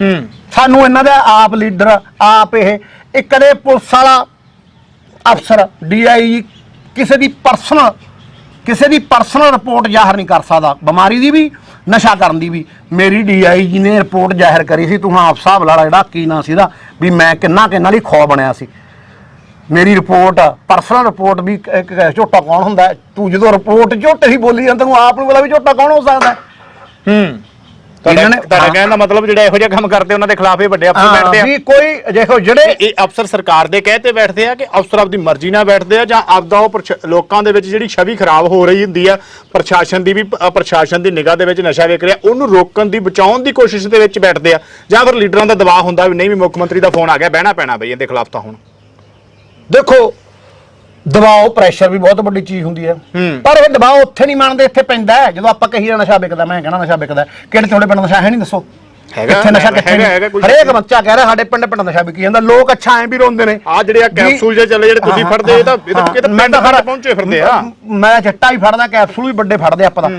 ਹੂੰ। ਸਾਨੂੰ ਇਹਨਾਂ ਦਾ ਆਪ ਲੀਡਰ ਆਪ ਇਹ ਇੱਕ ਕਦੇ ਪੁਲਿਸ ਵਾਲਾ ਅਫਸਰ ਡੀਆਈ ਕਿਸੇ ਦੀ ਪਰਸਨਲ ਕਿਸੇ ਦੀ ਪਰਸਨਲ ਰਿਪੋਰਟ ਜ਼ਾਹਰ ਨਹੀਂ ਕਰ ਸਕਦਾ। ਬਿਮਾਰੀ ਦੀ ਵੀ, ਨਸ਼ਾ ਕਰਨ ਦੀ ਵੀ। ਮੇਰੀ ਡੀਆਈ ਜੀ ਨੇ ਰਿਪੋਰਟ ਜ਼ਾਹਰ ਕਰੀ ਸੀ, ਤੂੰ ਆਪ ਹਿਸਾਬ ਲਾ ਜਿਹੜਾ ਕੀ ਨਾਂ ਸੀ ਵੀ ਮੈਂ ਕਿੰਨਾ ਕਿੰਨਾ ਲਈ ਖੋ ਬਣਿਆ ਸੀ। ਮੇਰੀ ਰਿਪੋਰਟ ਪਰਸਨਲ ਰਿਪੋਰਟ ਵੀ ਇੱਕ- ਝੋਟਾ ਕੌਣ ਹੁੰਦਾ ਤੂੰ ਜਦੋਂ ਰਿਪੋਰਟ ਝੋਟੇ ਹੀ ਬੋਲੀ ਜਾਂਦਾ, ਤੂੰ ਆਪ ਨੂੰ ਬੋਲਾ ਵੀ ਝੋਟਾ ਕੌਣ ਹੋ ਸਕਦਾ ਹੈ? ਹੂੰ ਤੁਹਾਡਾ ਇਹਨਾਂ ਨੇ- ਤੁਹਾਡਾ ਹਾਂ। ਕਹਿਣ ਦਾ ਮਤਲਬ ਜਿਹੜਾ ਇਹੋ ਜਿਹਾ ਕੰਮ ਕਰਦੇ ਉਹਨਾਂ ਦੇ ਖਿਲਾਫ ਇਹ ਵੱਡੇ ਅਫਸਰ ਹਾਂ, ਬੈਠਦੇ ਆ। ਵੀ ਕੋਈ ਦੇਖੋ ਜਿਹੜੇ ਇਹ ਅਫਸਰ ਸਰਕਾਰ ਦੇ ਕਹੇ ਤੇ ਬੈਠਦੇ ਆ ਕਿ ਅਫਸਰ ਆਪਦੀ ਮਰਜ਼ੀ ਨਾਲ ਬੈਠਦੇ ਆ ਜਾਂ ਆਪਦਾ ਉਹ ਲੋਕਾਂ ਦੇ ਵਿੱਚ ਜਿਹੜੀ ਛਵੀ ਖਰਾਬ ਹੋ ਰਹੀ ਹੁੰਦੀ ਆ ਪ੍ਰਸ਼ਾਸਨ ਦੀ ਵੀ ਪ੍ਰਸ਼ਾਸਨ ਦੀ ਨਿਗਾਹ ਦੇ ਵਿੱਚ ਨਸ਼ਾ ਵੇਚ ਰਿਹਾ ਉਹਨੂੰ ਰੋਕਣ ਦੀ ਬਚਾਉਣ ਦੀ ਕੋਸ਼ਿਸ਼ ਦੇ ਵਿੱਚ ਬੈਠਦੇ ਆ। ਜਾਂ ਫਿਰ ਲੀਡਰਾਂ ਦਾ ਦਬਾਅ ਹੁੰਦਾ ਵੀ ਨਹੀਂ ਵੀ ਮੁੱਖ ਮੰਤਰੀ ਦਾ ਫੋਨ ਆ ਗਿਆ ਬਹਿਣਾ ਪੈਣਾ ਬਈ ਇਹਦੇ ਖਿਲਾਫ ਤਾਂ ਹੁਣ। ਦੇਖੋ ਦਬਾਅ ਪ੍ਰੈਸ਼ਰ ਵੀ ਬਹੁਤ ਵੱਡੀ ਚੀਜ਼ ਹੁੰਦੀ ਹੈ। ਪਰ ਇਹ ਦਬਾਅ ਉੱਥੇ ਨਹੀਂ ਮੰਨਦੇ ਇੱਥੇ ਪੈਂਦਾ ਹੈ। ਜਦੋਂ ਆਪਾਂ ਕਹੀਏ ਨਸ਼ਾ ਵਿਕਦਾ ਮੈਂ ਕਹਿਣਾ ਨਸ਼ਾ ਵਿਕਦਾ ਹੈ। ਕਿਹੜੇ ਤੁਹਾਡੇ ਪਿੰਡ ਨਸ਼ਾ ਹੈ ਨਹੀਂ ਦੱਸੋ ਹੈਗਾ, ਕਿੱਥੇ ਨਸ਼ਾ ਹੈਗਾ, ਕਿੱਥੇ ਹੈਗਾ, ਨਹੀਂ? ਹੈਗਾ, ਕੋਈ ਹਰੇਕ ਬੱਚਾ ਕਹਿ ਰਿਹਾ ਸਾਡੇ ਪਿੰਡ ਪਿੰਡ ਨਸ਼ਾ ਵਿਕੀ ਜਾਂਦਾ ਲੋਕ ਅੱਛਾ ਐਂ ਵੀ ਰੋਂਦੇ ਨੇ ਆ ਜਿਹੜੇ ਆ ਵੀ- ਕੈਪਸੂਲ ਜਿਹੇ ਚੱਲੇ ਜਿਹੜੇ ਤੁਸੀਂ ਫੜਦੇ ਇਹ ਤਾਂ ਇਹ ਤਾਂ ਹਾਂ, ਕਿਤੇ ਮੈਂ ਪਿੰਡ ਤਾਂ ਤੱਕ ਪਹੁੰਚੇ ਫਿਰਦੇ ਆ ਮ- ਚਿੱਟਾ ਹੀ ਫੜਦਾ ਕੈਪਸੂਲ ਵੀ ਵੱਡੇ ਫੜਦੇ ਆਪਾਂ ਤਾਂ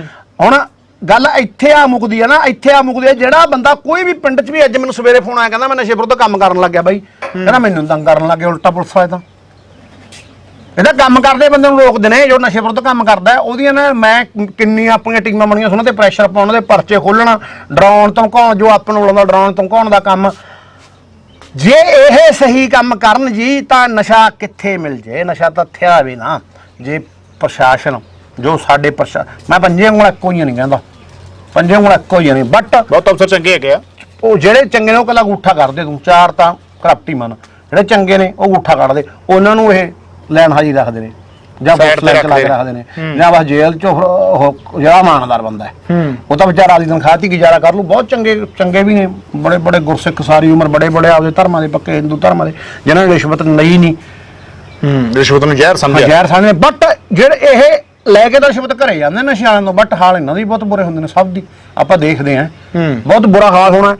ਹੁਣ ਗੱਲ ਇੱਥੇ ਆ ਮੁੱਕਦੀ ਆ ਨਾ ਇੱਥੇ ਆ ਮੁੱਕਦੀ ਆ ਜਿਹੜਾ ਬੰਦਾ ਕੋਈ ਵੀ ਪਿੰਡ 'ਚ ਵੀ ਅੱਜ ਮੈਨੂੰ ਸਵੇਰੇ ਫੋਨ ਆਇਆ ਕਹਿੰਦਾ ਮੈਂ ਨਸ਼ੇ ਵਿਰੁੱਧ ਕੰਮ ਕਰਨ ਲੱਗਿਆ ਬਾਈ ਕਹਿੰਦਾ ਮੈਨੂੰ ਤੰਗ ਕਰਨ ਲੱਗੇ ਉਲਟਾ ਪੁਲਿਸ ਵਾਲੇ ਤਾਂ ਇਹਦਾ ਕੰਮ ਕਰਦੇ ਬੰਦੇ ਨੂੰ ਰੋਕਦੇ ਨੇ ਜੋ ਨਸ਼ੇ ਵਿਰੁੱਧ ਕੰਮ ਕਰਦਾ ਹੈ, ਉਹਦੀਆਂ ਨਾ ਮੈਂ ਕਿੰਨੀਆਂ ਆਪਣੀਆਂ ਟੀਮਾਂ ਬਣੀਆਂ ਉਹਨਾਂ ਤੇ ਪ੍ਰੈਸ਼ਰ ਪਾਉਣ ਦੇ ਪਰਚੇ ਖੋਲਣਾ ਡਰਾਉਣ ਧਮਕਾਉਣ ਜੋ ਆਪਾਂ ਨੂੰ ਬੁਲਾਉਂਦਾ ਡਰਾਉਣ ਧਮਕਾਉਣ ਦਾ ਕੰਮ। ਜੇ ਇਹ ਸਹੀ ਕੰਮ ਕਰਨ ਜੀ ਤਾਂ ਨਸ਼ਾ ਕਿੱਥੇ ਮਿਲ ਜੇ? ਨਸ਼ਾ ਤਾਂ ਥਿਆ ਵੀ ਨਾ। ਜੇ ਪ੍ਰਸ਼ਾਸਨ ਜੋ ਸਾਡੇ ਪ੍ਰਸ਼ਾ ਮੈਂ ਪੰਜੇ ਉਂਗਲਾਂ ਕੋਈ ਨਹੀਂ ਕਹਿੰਦਾ। ਪੰਜੇ ਉਂਗਲਾਂ ਕੋਈ ਨਹੀਂ ਬਟ ਬਹੁਤ ਅਫਸਰ ਚੰਗੇ ਹੈਗੇ ਆ। ਉਹ ਜਿਹੜੇ ਚੰਗੇ ਨੇ ਉਹ ਕੱਲਾ ਅੰਗੂਠਾ ਕੱਢਦੇ ਤੂੰ ਚਾਰ ਤਾਂ ਕਰਪਟੀ ਮਨ ਜਿਹੜੇ ਚੰਗੇ ਨੇ ਉਹ ਅੰਗੂਠਾ ਕੱਢਦੇ ਉਹਨਾਂ ਨੂੰ ਇਹ ਲੈਣ ਹਾਜੀ ਰੱਖਦੇ ਨੇ ਜਾਂ ਲੈਣ ਚਲਾ ਕੇ ਰੱਖਦੇ ਨੇ ਜਾਂ ਬਸ ਜੇਲ੍ਹ ਚੋਂ ਜਿਹੜਾ ਇਮਾਨਦਾਰ ਬੰਦਾ ਹੈ। ਉਹ ਤਾਂ ਵਿਚਾਰਾ ਆਦੀ ਤਨਖਾਹ ਤੇ ਗੁਜ਼ਾਰਾ ਕਰ ਲੂ। ਬਹੁਤ ਚੰਗੇ ਚੰਗੇ ਵੀ ਨੇ। ਬੜੇ ਬੜੇ ਗੁਰਸਿੱਖ ਸਾਰੀ ਉਮਰ ਬੜੇ ਬੜੇ ਆਪਦੇ ਧਰਮਾਂ ਦੇ ਪੱਕੇ ਹਿੰਦੂ ਧਰਮਾਂ ਦੇ ਜਿਨ੍ਹਾਂ ਨੇ ਰਿਸ਼ਵਤ ਲਈ ਨਹੀਂ ਹੂੰ ਰਿਸ਼ਵਤ ਨੂੰ ਜ਼ਹਿਰ ਸਮਝਿਆ। ਹਜ਼ਾਰ ਸਾਹਮਣੇ ਬਟ ਜਿਹੜੇ ਇਹ ਲੈ ਕੇ ਤਾਂ ਰਿਸ਼ਵਤ ਘਰੇ ਜਾਂਦੇ ਨੇ ਨਸ਼ਿਆਂ ਤੋਂ ਬਟ ਹਾਲ ਇਹਨਾਂ ਦੇ ਬਹੁਤ ਬੁਰੇ ਹੁੰਦੇ ਨੇ ਸਭ ਦੀ। ਆਪਾਂ ਦੇਖਦੇ ਆਂ ਬਹੁਤ ਬੁਰਾ ਹਾਲ ਹੋਣਾ।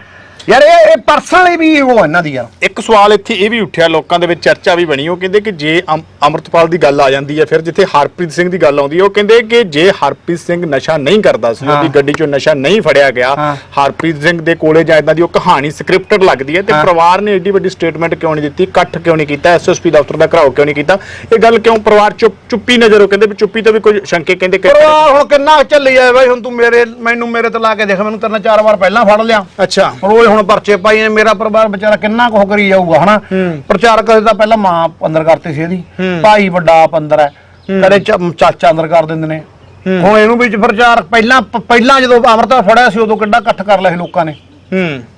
ਯਾਰ ਇਹ ਇਹ ਪਰਸਨਲੀ ਵੀ ਉਹ ਇਹਨਾਂ ਦੀ ਯਾਰ। ਇੱਕ ਸਵਾਲ ਇੱਥੇ ਇਹ ਵੀ ਉੱਠਿਆ ਲੋਕਾਂ ਦੇ ਵਿੱਚ ਚਰਚਾ ਵੀ ਬਣੀ ਉਹ ਕਹਿੰਦੇ ਕਿ ਜੇ ਅਮ- ਅੰਮ੍ਰਿਤਪਾਲ ਦੀ ਗੱਲ ਆ ਜਾਂਦੀ ਹੈ ਫਿਰ ਜਿੱਥੇ ਹਰਪ੍ਰੀਤ ਸਿੰਘ ਦੀ ਗੱਲ ਆਉਂਦੀ ਹੈ ਉਹ ਕਹਿੰਦੇ ਕਿ ਜੇ ਹਰਪ੍ਰੀਤ ਸਿੰਘ ਨਸ਼ਾ ਨਹੀਂ ਕਰਦਾ ਸੀ ਉਹਦੀ ਗੱਡੀ 'ਚੋਂ ਨਸ਼ਾ ਨਹੀਂ ਫੜਿਆ ਗਿਆ ਹਾਂ। ਹਰਪ੍ਰੀਤ ਸਿੰਘ ਦੇ ਕੋਲੇ ਜਾਂ ਇਦਾਂ ਦੀ ਉਹ ਕਹਾਣੀ ਸਕ੍ਰਿਪਟਡ ਲੱਗਦੀ ਹੈ ਤੇ। ਪਰਿਵਾਰ ਨੇ ਏਡੀ ਵੱਡੀ ਸਟੇਟਮੈਂਟ ਕਿਉਂ ਨਹੀਂ ਦਿੱਤੀ ਇਕੱਠ ਕਿਉਂ ਨਹੀਂ ਕੀਤਾ ਐਸਐਸਪੀ ਦਫ਼ਤਰ ਦਾ ਘਰਾਓ ਕਿਉਂ ਨਹੀਂ ਕੀਤਾ ਇਹ ਗੱਲ ਕਿਉਂ ਪਰਿਵਾਰ ਚੁੱਪ ਚੁੱਪੀ ਨਜ਼ਰ ਉਹ ਕਹਿੰਦੇ ਵੀ ਚੁੱਪੀ ਤੋਂ ਵੀ ਕੋਈ ਸ਼ੰਕੇ ਕਹਿੰਦੇ ਕਿ ਪਰਿਵਾਰ ਹੁਣ ਕਿੰਨਾ ਚੱਲੀ ਜਾਏ ਬਾਈ ਹੁਣ ਤੂੰ ਮੇਰੇ ਮੈਨੂੰ ਮੇਰੇ ਤੇ ਲਾ ਕੇ ਦੇਖ ਮੈਨੂੰ ਤਿੰਨ ਚਾਰ ਵਾਰ ਪਹਿਲਾਂ ਫੜ ਲਿਆ। ਅੱਛਾ। ਰੋਜ਼ ਹੁਣ ਪਰਚੇ ਪਾਈ ਨੇ ਮੇਰਾ ਪਰਿਵਾਰ ਵਿਚਾਰਾ ਕਿੰਨਾ ਕੁ ਕਰੀ ਜਾਊਗਾ ਹਨਾ? ਪ੍ਰਚਾਰ ਕਰੇ ਤਾਂ ਪਹਿਲਾਂ ਮਾਂ ਅੰਦਰ ਕਰਤੀ ਸੀ ਇਹਦੀ। ਭਾਈ ਵੱਡਾ ਆਪ ਅੰਦਰ ਹੈ। ਕਦੇ ਚਾਚਾ ਅੰਦਰ ਕਰ ਦਿੰਦੇ ਨੇ। ਹੁਣ ਇਹਨੂੰ ਵਿੱਚ ਪ੍ਰਚਾਰ ਪਹਿਲਾਂ ਪਹਿਲਾਂ ਜਦੋਂ ਅਮਰਤਾ ਫੜਿਆ ਸੀ ਉਦੋਂ ਕਿੰਨਾ ਇਕੱਠ ਕਰ ਲਿਆ ਸੀ ਲੋਕਾਂ ਨੇ।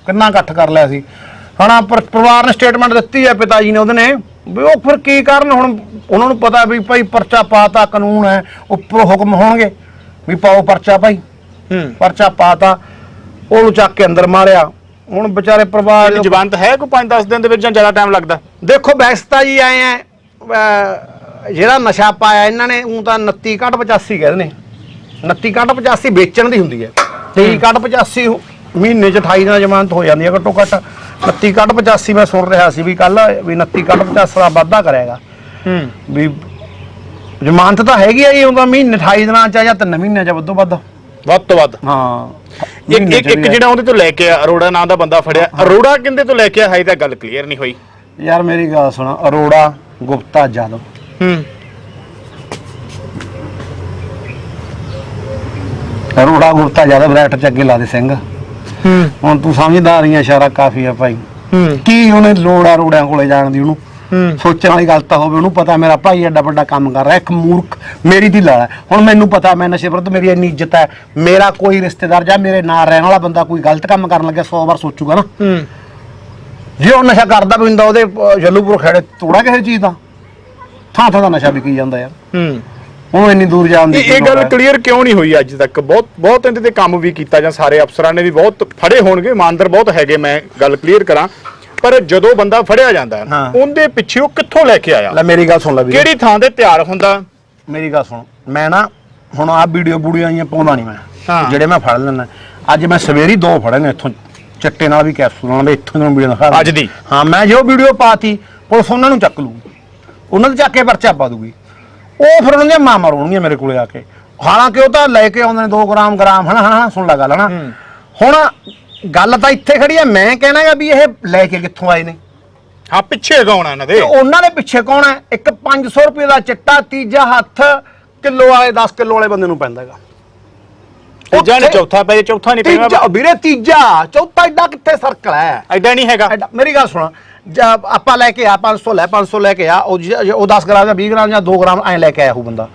ਕਿੰਨਾ ਇਕੱਠ ਕਰ ਲਿਆ ਸੀ। ਹਣਾ ਪਰ ਪਰਿਵਾਰ ਨੇ ਸਟੇਟਮੈਂਟ ਦਿੱਤੀ ਹੈ ਪਿਤਾ ਜੀ ਨੇ ਉਹਦੇ ਨੇ ਵੀ ਉਹ ਫਿਰ ਕੀ ਕਰਨ ਹੁਣ ਉਹਨਾਂ ਨੂੰ ਪਤਾ ਵੀ ਭਾਈ ਪਰਚਾ ਪਾਤਾ ਕਾਨੂੰਨ ਹੈ ਉੱਪਰੋਂ ਹੁਕਮ ਹੋਣਗੇ ਵੀ ਪਾਓ ਪਰਚਾ ਭਾਈ। ਹੂੰ। ਪਰਚਾ ਪਾਤਾ ਉਹਨੂੰ ਚੱਕ ਕੇ ਅੰਦਰ ਮਾਰਿਆ। ਹੁਣ ਵਿਚਾਰੇ ਪਰਿਵਾਰ ਜ਼ਬਾਨ ਤਾਂ ਹੈ ਕੋਈ 5-10 ਦਿਨ ਦੇ ਵਿੱਚ ਜਾਂ ਜ਼ਿਆਦਾ ਟਾਈਮ ਲੱਗਦਾ। ਦੇਖੋ ਵੈਸਤਾ ਜੀ ਆਏ ਆ ਅਹ, ਜਿਹੜਾ ਨਸ਼ਾ ਪਾਇਆ ਇਹਨਾਂ ਨੇ ਉਹ ਤਾਂ 29 ਕੱਟ 85 ਕਹਿੰਦੇ ਨੇ 29 ਕੱਟ 85 ਵੇਚਣ ਦੀ ਹੁੰਦੀ ਹੈ। 23 ਕੱਟ 85 ਮਹੀਨੇ ਚ 28 ਦਿਨਾਂ ਜ਼ਮਾਨਤ ਹੋ ਜਾਂਦੀ ਹੈ ਘੱਟੋ ਘੱਟ। 29 ਕੱਟ 85 ਮੈਂ ਸੁਣ ਰਿਹਾ ਸੀ ਵੀ ਕੱਲ ਵੀ 29 ਕੱਟ 85 ਦਾ ਵਾਧਾ ਕਰੇਗਾ। ਹੂੰ। ਵੀ ਜ਼ਮਾਨਤ ਤਾਂ ਹੈਗੀ ਆ ਜੀ ਉਹਦਾ ਮਹੀਨੇ 28 ਦਿਨਾਂ ਚ ਜਾਂ 3 ਮਹੀਨਿਆਂ ਚ ਵੱਧੋ ਵੱਧ। ਵੱਧ ਤੋਂ ਵੱਧ। ਹਾਂ। ਇੱਕ ਇੱਕ ਇੱਕ। ਜਿਹੜਾ ਉਹਦੇ ਤੋਂ ਲੈ ਕੇ ਆ ਅਰੋੜਾ ਨਾਂ ਦਾ ਬੰਦਾ ਫੜਿਆ। ਅਰੋੜਾ ਕਿੰਦੇ ਤੋਂ ਲੈ ਕੇ ਆਇਆ ਤਾਂ ਗੱਲ ਕਲੀਅਰ ਨਹੀਂ ਹੋਈ। ਯਾਰ ਮੇਰੀ ਗੱਲ ਸੁਣ ਅਰੋੜਾ ਗੁਪਤਾ ਜਾਦਵ। ਹੂੰ। ਅਰੋੜਾ ਗੁਪਤਾ ਜਾਦਵ ਰੈਟ ਚ ਅੱਗੇ ਲਾ ਦੇ ਸਿੰਘ। ਹੂੰ। ਹੁਣ ਤੂੰ ਸਮਝਦਾ ਰਹੀਆਂ ਇਸ਼ਾਰਾ ਕਾਫੀ ਆ ਭਾਈ। ਹੂੰ। ਕੀ ਉਹਨੇ ਲੋੜ ਆ ਰੋੜਿਆਂ ਕੋਲੇ ਜਾਣ ਦੀ ਉਹਨੂੰ? ਸੋਚਣ ਵਾਲੀ ਗੱਲ ਤਾਂ ਹੋਵੇ ਉਹਨੂੰ ਪਤਾ ਮੇਰਾ ਭਾਈ ਐਡਾ ਵੱਡਾ ਕੰਮ ਕਰ ਰਿਹਾ ਇੱਕ ਮੂਰਖ ਮੇਰੀ ਦੀ ਲਾਲਾ ਹੁਣ ਮੈਨੂੰ ਪਤਾ ਮੈਂ ਨਸ਼ੇ ਵਿਰੁੱਧ ਮੇਰੀ ਇੰਨੀ ਇੱਜ਼ਤ ਹੈ ਮੇਰਾ ਕੋਈ ਰਿਸ਼ਤੇਦਾਰ ਜਾਂ ਮੇਰੇ ਨਾਲ ਰਹਿਣ ਵਾਲਾ ਬੰਦਾ ਕੋਈ ਗਲਤ ਕੰਮ ਕਰਨ ਲੱਗਿਆ 100 ਵਾਰ ਸੋਚੂਗਾ ਨਾ। ਜੇ ਉਹ ਨਸ਼ਾ ਕਰਦਾ ਵੀ ਹੁੰਦਾ ਉਹਦੇ ਜੱਲੂਪੁਰ ਖੇੜੇ ਤੋੜਾ ਕਿਸੇ ਚੀਜ਼ ਦਾ? ਥਾਂ ਥਾਂ ਦਾ ਨਸ਼ਾ ਵਿਕੀ ਜਾਂਦਾ ਯਾਰ। ਹੂੰ। ਉਹਨੂੰ ਇੰਨੀ ਦੂਰ ਜਾਣ ਦੀ ਇਹ ਕੀ ਗੱਲ? ਕਲੀਅਰ ਕਿਉਂ ਨਹੀਂ ਹੋਈ ਅੱਜ ਤੱਕ? ਬਹੁਤ ਬਹੁਤ ਇਹਦੇ ਤੇ ਕੰਮ ਵੀ ਕੀਤਾ ਜਾਂ ਸਾਰੇ ਅਫਸਰਾਂ ਨੇ ਵੀ ਬਹੁਤ ਫੜੇ ਹੋਣਗੇ ਇਮਾਨਦਾਰ ਬਹੁਤ ਹੈਗੇ ਮੈਂ ਗੱਲ ਕਲੀਅਰ ਕਰਾਂ। ਪਰ ਜਦੋਂ ਬੰਦਾ ਫੜਿਆ ਜਾਂਦਾ ਹੈ, ਹਾਂ। ਉਹਦੇ ਪਿੱਛੇ ਉਹ ਕਿੱਥੋਂ ਲੈ ਕੇ ਆਇਆ? ਲੈ ਮੇਰੀ ਗੱਲ ਸੁਣ ਲੈ ਵੀਰੇ। ਕਿਹੜੀ ਥਾਂ ਤੇ ਤਿਆਰ ਹੁੰਦਾ? ਮੇਰੀ ਗੱਲ ਸੁਣ ਮੈਂ ਨਾ ਹੁਣ ਆਹ ਵੀਡੀਓ ਬੂੜੀਆਂ ਆਈਆਂ ਪਾਉਂਦਾ ਨਹੀਂ ਮੈਂ। ਜਿਹੜੇ ਮੈਂ ਫੜ ਲੈਣਾ ਅੱਜ ਮੈਂ ਸਵੇਰੀ ਦੋ ਫੜੇ ਨੇ ਇੱਥੋਂ ਚੱਟੇ ਨਾਲ ਵੀ ਕੈਪਸੂਲ ਨਾਲ ਵੀ ਇੱਥੋਂ ਨੂੰ ਵੀਡੀਓ ਦਿਖਾ ਅੱਜ ਦੀ? ਹਾਂ ਮੈਂ ਜੋ ਵੀਡੀਓ ਪਾਤੀ ਪੁਲਿਸ ਉਹਨਾਂ ਨੂੰ ਚੱਕ ਲੂ ਉਹਨਾਂ ਦੇ ਚੱਕ ਕੇ ਪਰਚਾ ਪਾ ਦੂਗੀ ਉਹ ਫਿਰ ਉਹਨਾਂ ਦੀਆਂ ਮਾਂ ਮਾਰੂਣਗੀਆਂ ਮੇਰੇ ਕੋਲੇ ਆ ਕੇ। ਹਾਲਾਂਕਿ ਉਹ ਤਾਂ ਲੈ ਕੇ ਆਉਂਦੇ ਨੇ 2 ਗ੍ਰਾਮ ਗ੍ਰਾਮ ਹਨਾ ਹਨਾ ਸੁਣ ਲੈ ਗੱਲ ਹਨਾ। ਹੁਣ ਗੱਲ ਤਾਂ ਇੱਥੇ ਖੜੀ ਆ ਮੈਂ ਕਹਿਣਾਗਾ ਵੀ ਇਹ ਲੈ ਕੇ ਕਿੱਥੋਂ ਆਏ ਨੇ? ਹਾਂ ਪਿੱਛੇ ਕੌਣ ਆ ਇਹਨਾਂ ਦੇ? ਤੇ ਉਹਨਾਂ ਦੇ ਪਿੱਛੇ ਕੌਣ ਹੈ ਇੱਕ 500 ਰੁਪਏ ਦਾ ਚਿੱਟਾ ਤੀਜਾ ਹੱਥ ਕਿਲੋ ਵਾਲੇ 10 ਕਿਲੋ ਵਾਲੇ ਬੰਦੇ ਨੂੰ ਪੈਂਦਾ ਹੈਗਾ ਤੀਜਾ ਨਹੀਂ ਚੌਥਾ ਪੈ ਜੇ ਚੌਥਾ ਨਹੀਂ ਤੀਜਾ ਪੈਣਾ ਵੀਰੇ ਤੀਜਾ ਚੌਥਾ ਐਡਾ ਕਿੱਥੇ ਸਰਕਲ ਹੈ ਐਡਾ ਨਹੀਂ ਹੈਗਾ। ਐਡਾ- ਮੇਰੀ ਗੱਲ ਸੁਣ ਜਦ ਆਪਾਂ ਲੈ ਕੇ ਆ 500 ਲੈ 500 ਲੈ ਕੇ ਆ ਉਹ ਜ- ਉਹ 10 ਗ੍ਰਾਮ ਜਾਂ 20 ਗ੍ਰਾਮ ਜਾਂ 2 ਗ੍ਰਾਮ ਐ ਲੈ ਕੇ ਆਇਆ ਉਹ ਬੰਦਾ।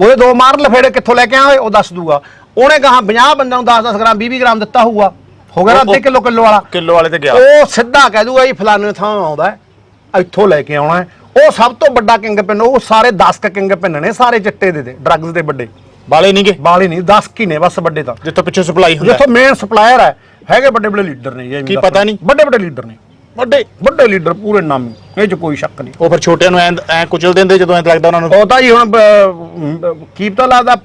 ਉਹਦੇ ਦੋ ਮਾਰ ਲਫੇੜੇ ਕਿੱਥੋਂ ਲੈ ਕੇ ਆਏ ਉਹ ਦੱਸ ਦੂਗਾ। ਉਹਨੇ ਕਹਾ 50 ਬੰਦਿਆਂ ਨੂੰ 10 10 ਗ੍ਰਾਮ 20 20 ਗ੍ਰਾਮ ਦਿੱਤਾ ਹੋਊਗਾ। ਹੋ ਗਿਆ ਨਾ ਅੱਧੇ ਕਿਲੋ ਕਿਲੋ ਵਾਲਾ। ਕਿਲੋ ਵਾਲੇ ਤੇ ਗਿਆ। ਉਹ ਸਿੱਧਾ ਕਹਿ ਦੂਗਾ ਜੀ ਫਲਾਣੇ ਥਾਂ ਆਉਂਦਾ ਇੱਥੋਂ ਲੈ ਕੇ ਆਉਣਾ। ਉਹ ਸਭ ਤੋਂ ਵੱਡਾ ਕਿੰਗ ਪਿੰਨ ਉਹ ਸਾਰੇ 10 ਕ ਕਿੰਗ ਪਿੰਨ ਨੇ ਸਾਰੇ ਚਿੱਟੇ ਦੇ ਦੇ ਡਰੱਗਸ ਦੇ ਵੱਡੇ। ਵਾਲੇ ਨਹੀਂਗੇ ਬਾਲੇ ਨਹੀਂ 10 ਕੀ ਨੇ ਬਸ ਵੱਡੇ ਤਾਂ। ਜਿੱਥੋਂ ਪਿੱਛੋਂ ਸਪਲਾਈ ਹੁੰਦਾ ਜਿੱਥੋਂ ਮੇਨ ਸਪਲਾਇਰ ਹੈ ਹੈਗੇ ਵੱਡੇ ਵੱਡੇ ਲੀਡਰ ਨੇ ਜੀ ਕੀ ਪਤਾ ਨਹੀਂ? ਵੱਡੇ ਵੱਡੇ ਲੀਡਰ ਨੇ। ਵੱਡੇ। ਵੱਡੇ ਲੀਡਰ ਪੂਰੇ ਨਾਮੀ ਇਹ ਚ ਕੋਈ ਸ਼ੱਕ ਨਹੀਂ। ਉਹ ਫਿਰ ਛੋਟਿਆਂ ਨੂੰ ਐ ਕੁਚਲ ਦਿੰਦੇ ਜਦੋਂ ਐ ਲੱਗਦਾ ਉਹਨਾਂ ਨੂੰ ਉਹ ਤਾਂ ਜੀ ਹੁਣ ਕੀ ਪਤਾ ਲੱਗਦਾ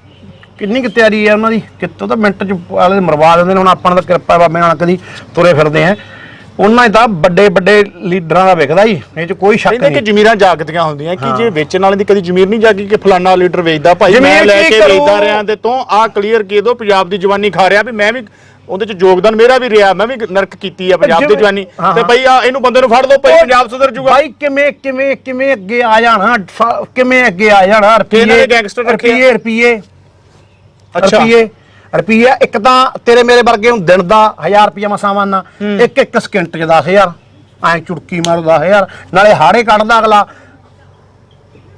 ਕਿੰਨੀ ਕੁ ਤਿਆਰੀ ਹੈ ਉਹਨਾਂ ਦੀ? ਕਿਤੋਂ ਤਾਂ ਮਿੰਟ ਚ ਵਾਲੇ ਮਰਵਾ ਦਿੰਦੇ ਨੇ ਹੁਣ ਆਪਾਂ ਨੂੰ ਤਾਂ ਕਿਰਪਾ ਬਾਬੇ ਨਾਲ ਕਦੀ ਤੁਰੇ ਫਿਰਦੇ ਆ ਉਹਨਾਂ ਤਾਂ ਵੱਡੇ ਵੱਡੇ ਲੀਡਰਾਂ ਦਾ ਵਿਕਦਾ ਜੀ ਇਹ 'ਚ ਕੋਈ ਸ਼ੱਕ ਕਹਿੰਦੇ ਕਿ ਨਹੀਂ। ਜ਼ਮੀਰਾਂ ਜਾਗਦੀਆਂ ਹੁੰਦੀਆਂ ਕਿ ਜੇ ਵੇਚਣ ਵਾਲੇ ਦੀ ਕਦੀ ਜ਼ਮੀਰ ਨਹੀਂ ਜਾਗੀ ਕਿ ਫਲਾਨਾ ਲੀਡਰ ਵੇਚਦਾ ਭਾਈ ਮੈਂ ਜ਼ਮੀਰ ਲੈ ਕੀ ਕੇ ਕਰੋ? ਵੇਚਦਾ ਰਿਹਾ ਤੇ ਤੋਂ ਆਹ ਕਲੀਅਰ ਕੀ ਦੋ ਪੰਜਾਬ ਦੀ ਜਵਾਨੀ ਖਾ ਰਿਹਾ ਵੀ ਮੈਂ ਵੀ ਉਹਦੇ ਚ ਯੋਗਦਾਨ ਮੇਰਾ ਵੀ ਰਿਹਾ ਮੈਂ ਵੀ ਨਰਕ ਕੀਤੀ ਆ ਪੰਜਾਬ ਦੀ ਜਿਵੇਂ- ਜਵਾਨੀ। ਹਾਂ, ਤੇ ਹਾਂ। ਭਾਈ ਆ ਇਹਨੂੰ ਬੰਦੇ ਨੂੰ ਫੜ ਦੋ ਭਾਈ ਪੰਜਾਬ ਸੁਧਰ ਜੂਗਾ। ਭਾਈ ਕਿਵੇਂ ਕਿਵੇਂ ਕਿਵੇਂ ਅੱਗੇ ਆ ਜਾਣਾ ਫ- ਕਿਵੇਂ ਅੱਗੇ ਆ ਜਾਣਾ ਇਹਨਾਂ ਨੇ gangster ਰੱਖੇ ਆ। ਰੁਪਈਏ। ਅੱਛਾ। ਰੁਪਈਏ ਰੁਪਈਆ ਇੱਕ ਤਾਂ ਤੇਰੇ ਮੇਰੇ ਵਰਗੇ ਨੂੰ ਦਿਨ ਦਾ 1000 ਰੁਪਈਆ ਮਸਾਂ ਮੰਨਣਾ ਇੱਕ ਇੱਕ ਸਕਿੰਟ 'ਚ 10000 ਐ ਚੁਟਕੀ ਮਾਰੂ 10000 ਨਾਲੇ ਹਾੜੇ ਕੱਢਦਾ ਅਗਲਾ।